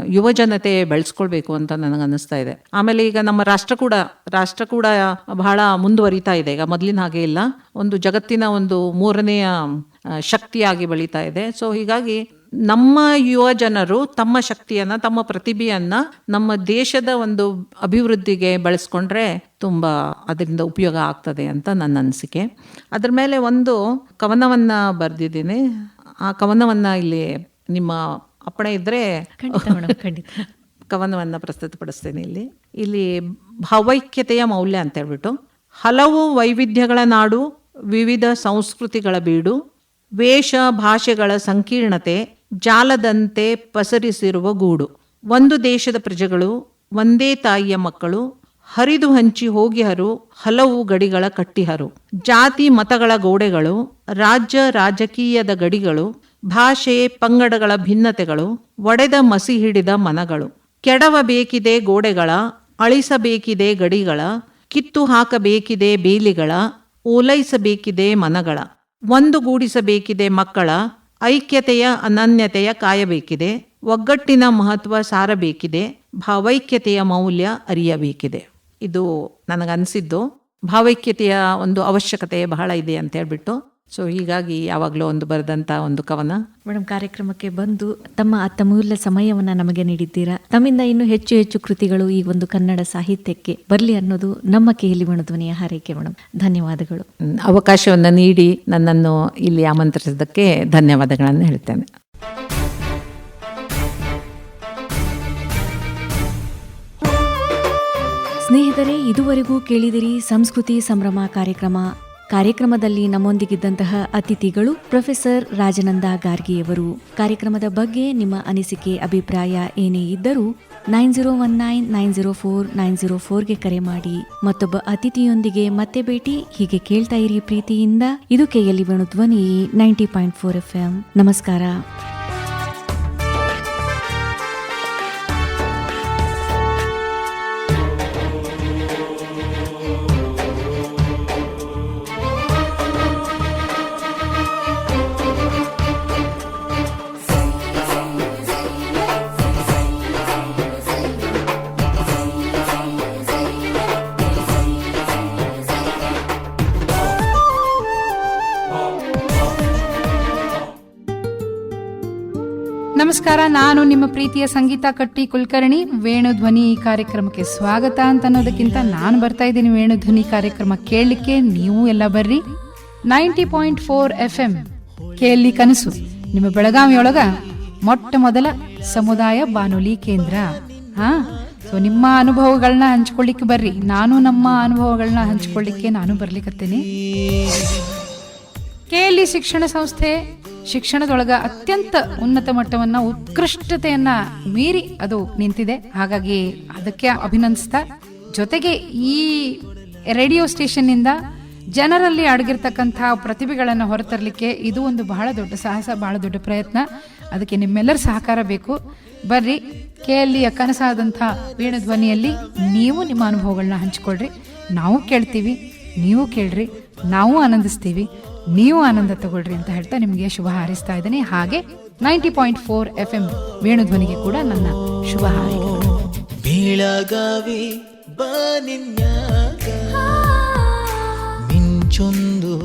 ಯುವ ಜನತೆ ಬೆಳೆಸ್ಕೊಳ್ಬೇಕು ಅಂತ ನನಗೆ ಅನ್ನಿಸ್ತಾ ಇದೆ. ಆಮೇಲೆ ಈಗ ನಮ್ಮ ರಾಷ್ಟ್ರ ಕೂಡ ರಾಷ್ಟ್ರ ಕೂಡ ಬಹಳ ಮುಂದುವರಿತಾ ಇದೆ. ಈಗ ಮೊದಲಿನ ಹಾಗೆ ಇಲ್ಲ. ಒಂದು ಜಗತ್ತಿನ ಒಂದು ಮೂರನೆಯ ಶಕ್ತಿಯಾಗಿ ಬೆಳೀತಾ ಇದೆ. ಸೊ ಹೀಗಾಗಿ ನಮ್ಮ ಯುವ ಜನರು ತಮ್ಮ ಶಕ್ತಿಯನ್ನ ತಮ್ಮ ಪ್ರತಿಭೆಯನ್ನ ನಮ್ಮ ದೇಶದ ಒಂದು ಅಭಿವೃದ್ಧಿಗೆ ಬಳಸ್ಕೊಂಡ್ರೆ ತುಂಬ ಅದರಿಂದ ಉಪಯೋಗ ಆಗ್ತದೆ ಅಂತ ನನ್ನ ಅನಿಸಿಕೆ. ಅದ್ರ ಮೇಲೆ ಒಂದು ಕವನವನ್ನ ಬರೆದಿದ್ದೀನಿ. ಆ ಕವನವನ್ನ ಇಲ್ಲಿ ನಿಮ್ಮ ಅಪ್ಪಣೆ ಇದ್ರೆ ಕವನವನ್ನ ಪ್ರಸ್ತುತ ಖಂಡಿತ. ಕವನವನ್ನು ಪ್ರಸ್ತುತಪಡಿಸ್ತೇನೆ ಇಲ್ಲಿ. ಇಲ್ಲಿ ಭಾವೈಕ್ಯತೆಯ ಮೌಲ್ಯ ಅಂತ ಹೇಳ್ಬಿಟ್ಟು ಹಲವು ವೈವಿಧ್ಯಗಳ ನಾಡು ವಿವಿಧ ಸಂಸ್ಕೃತಿಗಳ ಬೀಡು ವೇಷ ಭಾಷೆಗಳ ಸಂಕೀರ್ಣತೆ ಜಾಲದಂತೆ ಪಸರಿಸಿರುವ ಗೂಡು. ಒಂದು ದೇಶದ ಪ್ರಜೆಗಳು, ಒಂದೇ ತಾಯಿಯ ಮಕ್ಕಳು, ಹರಿದು ಹಂಚಿ ಹೋಗಿಹರು, ಹಲವು ಗಡಿಗಳ ಕಟ್ಟಿಹರು. ಜಾತಿ ಮತಗಳ ಗೋಡೆಗಳು, ರಾಜ್ಯ ರಾಜಕೀಯದ ಗಡಿಗಳು, ಭಾಷೆ ಪಂಗಡಗಳ ಭಿನ್ನತೆಗಳು, ಒಡೆದ ಮಸಿ ಹಿಡಿದ ಮನಗಳು. ಕೆಡವಬೇಕಿದೆ ಗೋಡೆಗಳ, ಅಳಿಸಬೇಕಿದೆ ಗಡಿಗಳ, ಕಿತ್ತು ಹಾಕಬೇಕಿದೆ ಬೇಲಿಗಳ, ಓಲೈಸಬೇಕಿದೆ ಮನಗಳ. ಒಂದುಗೂಡಿಸಬೇಕಿದೆ ಮಕ್ಕಳ ಐಕ್ಯತೆಯ ಅನನ್ಯತೆಯ ಕಾಯಬೇಕಿದೆ. ಒಗ್ಗಟ್ಟಿನ ಮಹತ್ವ ಸಾರಬೇಕಿದೆ. ಭಾವೈಕ್ಯತೆಯ ಮೌಲ್ಯ ಅರಿಯಬೇಕಿದೆ. ಇದು ನನಗನ್ಸಿದ್ದು. ಭಾವೈಕ್ಯತೆಯ ಒಂದು ಅವಶ್ಯಕತೆ ಬಹಳ ಇದೆ ಅಂತ ಹೇಳ್ಬಿಟ್ಟು ಸೊ ಹೀಗಾಗಿ ಯಾವಾಗಲೂ ಒಂದು ಬರೆದಂಥ ಒಂದು ಕವನ. ಮೇಡಮ್ ಕಾರ್ಯಕ್ರಮಕ್ಕೆ ಬಂದು ತಮ್ಮ ಅತ್ತಮೂಲ್ಯ ಸಮಯವನ್ನ ನಮಗೆ ನೀಡಿದ್ದೀರಾ? ತಮ್ಮಿಂದ ಇನ್ನೂ ಹೆಚ್ಚು ಹೆಚ್ಚು ಕೃತಿಗಳು ಈ ಒಂದು ಕನ್ನಡ ಸಾಹಿತ್ಯಕ್ಕೆ ಬರಲಿ ಅನ್ನೋದು ನಮ್ಮ ಕೇಳಿ ಧ್ವನಿಯ ಹಾರೈಕೆ ಮೇಡಮ್ ಧನ್ಯವಾದಗಳು. ಅವಕಾಶವನ್ನು ನೀಡಿ ನನ್ನನ್ನು ಇಲ್ಲಿ ಆಮಂತ್ರಿಸಿದ್ದಕ್ಕೆ ಧನ್ಯವಾದಗಳನ್ನು ಹೇಳ್ತೇನೆ. ಸ್ನೇಹಿತರೆ ಇದುವರೆಗೂ ಕೇಳಿದಿರಿ ಸಂಸ್ಕೃತಿ ಸಂಭ್ರಮ ಕಾರ್ಯಕ್ರಮ. ಕಾರ್ಯಕ್ರಮದಲ್ಲಿ ನಮ್ಮೊಂದಿಗಿದ್ದಂತಹ ಅತಿಥಿಗಳು ಪ್ರೊಫೆಸರ್ ರಾಜನಂದ ಗಾರ್ಗಿಯವರು. ಕಾರ್ಯಕ್ರಮದ ಬಗ್ಗೆ ನಿಮ್ಮ ಅನಿಸಿಕೆ, ಅಭಿಪ್ರಾಯ ಏನೇ ಇದ್ದರೂ nine zero one nine nine zero four nine zero ಫೋರ್ಗೆ ಕರೆ ಮಾಡಿ. ಮತ್ತೊಬ್ಬ ಅತಿಥಿಯೊಂದಿಗೆ ಮತ್ತೆ ಭೇಟಿ. ಹೀಗೆ ಕೇಳ್ತಾ ಇರಿ ಪ್ರೀತಿಯಿಂದ. ಇದು KLE Venu Dhwani ninety point four F M. ನಮಸ್ಕಾರ. ನಮಸ್ಕಾರ, ನಾನು ನಿಮ್ಮ ಪ್ರೀತಿಯ ಸಂಗೀತ ಕಟ್ಟಿ ಕುಲಕರ್ಣಿ, ವೇಣುಧ್ವನಿ ಈ ಕಾರ್ಯಕ್ರಮಕ್ಕೆ ಸ್ವಾಗತ ಅಂತ ಅನ್ನೋದಕ್ಕಿಂತ ನಾನು ಬರ್ತಾ ಇದ್ದೀನಿ ವೇಣುಧ್ವನಿ ಕಾರ್ಯಕ್ರಮ ಕೇಳಲಿಕ್ಕೆ, ನೀವು ಎಲ್ಲ ಬರ್ರಿ. Ninety point four F M ಕೇಳಿ ಕನಸು. ನಿಮ್ಮ ಬೆಳಗಾವಿಯೊಳಗ ಮೊಟ್ಟ ಮೊದಲ ಸಮುದಾಯ ಬಾನುಲಿ ಕೇಂದ್ರ. ಹಾ ಸೊ ನಿಮ್ಮ ಅನುಭವಗಳನ್ನ ಹಂಚ್ಕೊಳ್ಳಿಕ್ಕೆ ಬರ್ರಿ. ನಾನು ನಮ್ಮ ಅನುಭವಗಳನ್ನ ಹಂಚ್ಕೊಳ್ಳಿಕ್ಕೆ ನಾನು ಬರ್ಲಿಕ್ಕತ್ತೇನೆ ಕೇಳಿ ಶಿಕ್ಷಣ ಸಂಸ್ಥೆ ಶಿಕ್ಷಣದೊಳಗ ಅತ್ಯಂತ ಉನ್ನತ ಮಟ್ಟವನ್ನ, ಉತ್ಕೃಷ್ಟತೆಯನ್ನ ಮೀರಿ ಅದು ನಿಂತಿದೆ. ಹಾಗಾಗಿ ಅದಕ್ಕೆ ಅಭಿನಂದಿಸ್ತಾ, ಜೊತೆಗೆ ಈ ರೇಡಿಯೋ ಸ್ಟೇಷನ್ನಿಂದ ಜನರಲ್ಲಿ ಅಡಗಿರ್ತಕ್ಕಂಥ ಪ್ರತಿಭೆಗಳನ್ನು ಹೊರತರಲಿಕ್ಕೆ ಇದು ಒಂದು ಬಹಳ ದೊಡ್ಡ ಸಾಹಸ, ಬಹಳ ದೊಡ್ಡ ಪ್ರಯತ್ನ. ಅದಕ್ಕೆ ನಿಮ್ಮೆಲ್ಲರ ಸಹಕಾರ ಬೇಕು. ಬರ್ರಿ ಕೆಎಲ್ಇಯ ಕನಸಾದಂಥ ವೇಣುಧ್ವನಿಯಲ್ಲಿ ನೀವು ನಿಮ್ಮ ಅನುಭವಗಳನ್ನ ಹಂಚಿಕೊಳ್ರಿ. ನಾವು ಕೇಳ್ತೀವಿ, ನೀವು ಕೇಳ್ರಿ, ನಾವು ಆನಂದಿಸ್ತೀವಿ. ನೀವು ಆನಂದ ತಗೊಳ್ರಿ ಅಂತ ಹೇಳ್ತಾ ನಿಮಗೆ ಶುಭ ಹಾರಿಸ್ತಾ ಇದ್ದೀನಿ. ಹಾಗೆ ninety point four F M ವೇಣುಧ್ವನಿಗೆ ಕೂಡ ನನ್ನ ಶುಭ ಹಾರೈಕೆಗಳು. ಬೆಳಗಾವಿ ಬಾನಿನ್ಯಾಗ ಮಿಂಚೊಂದು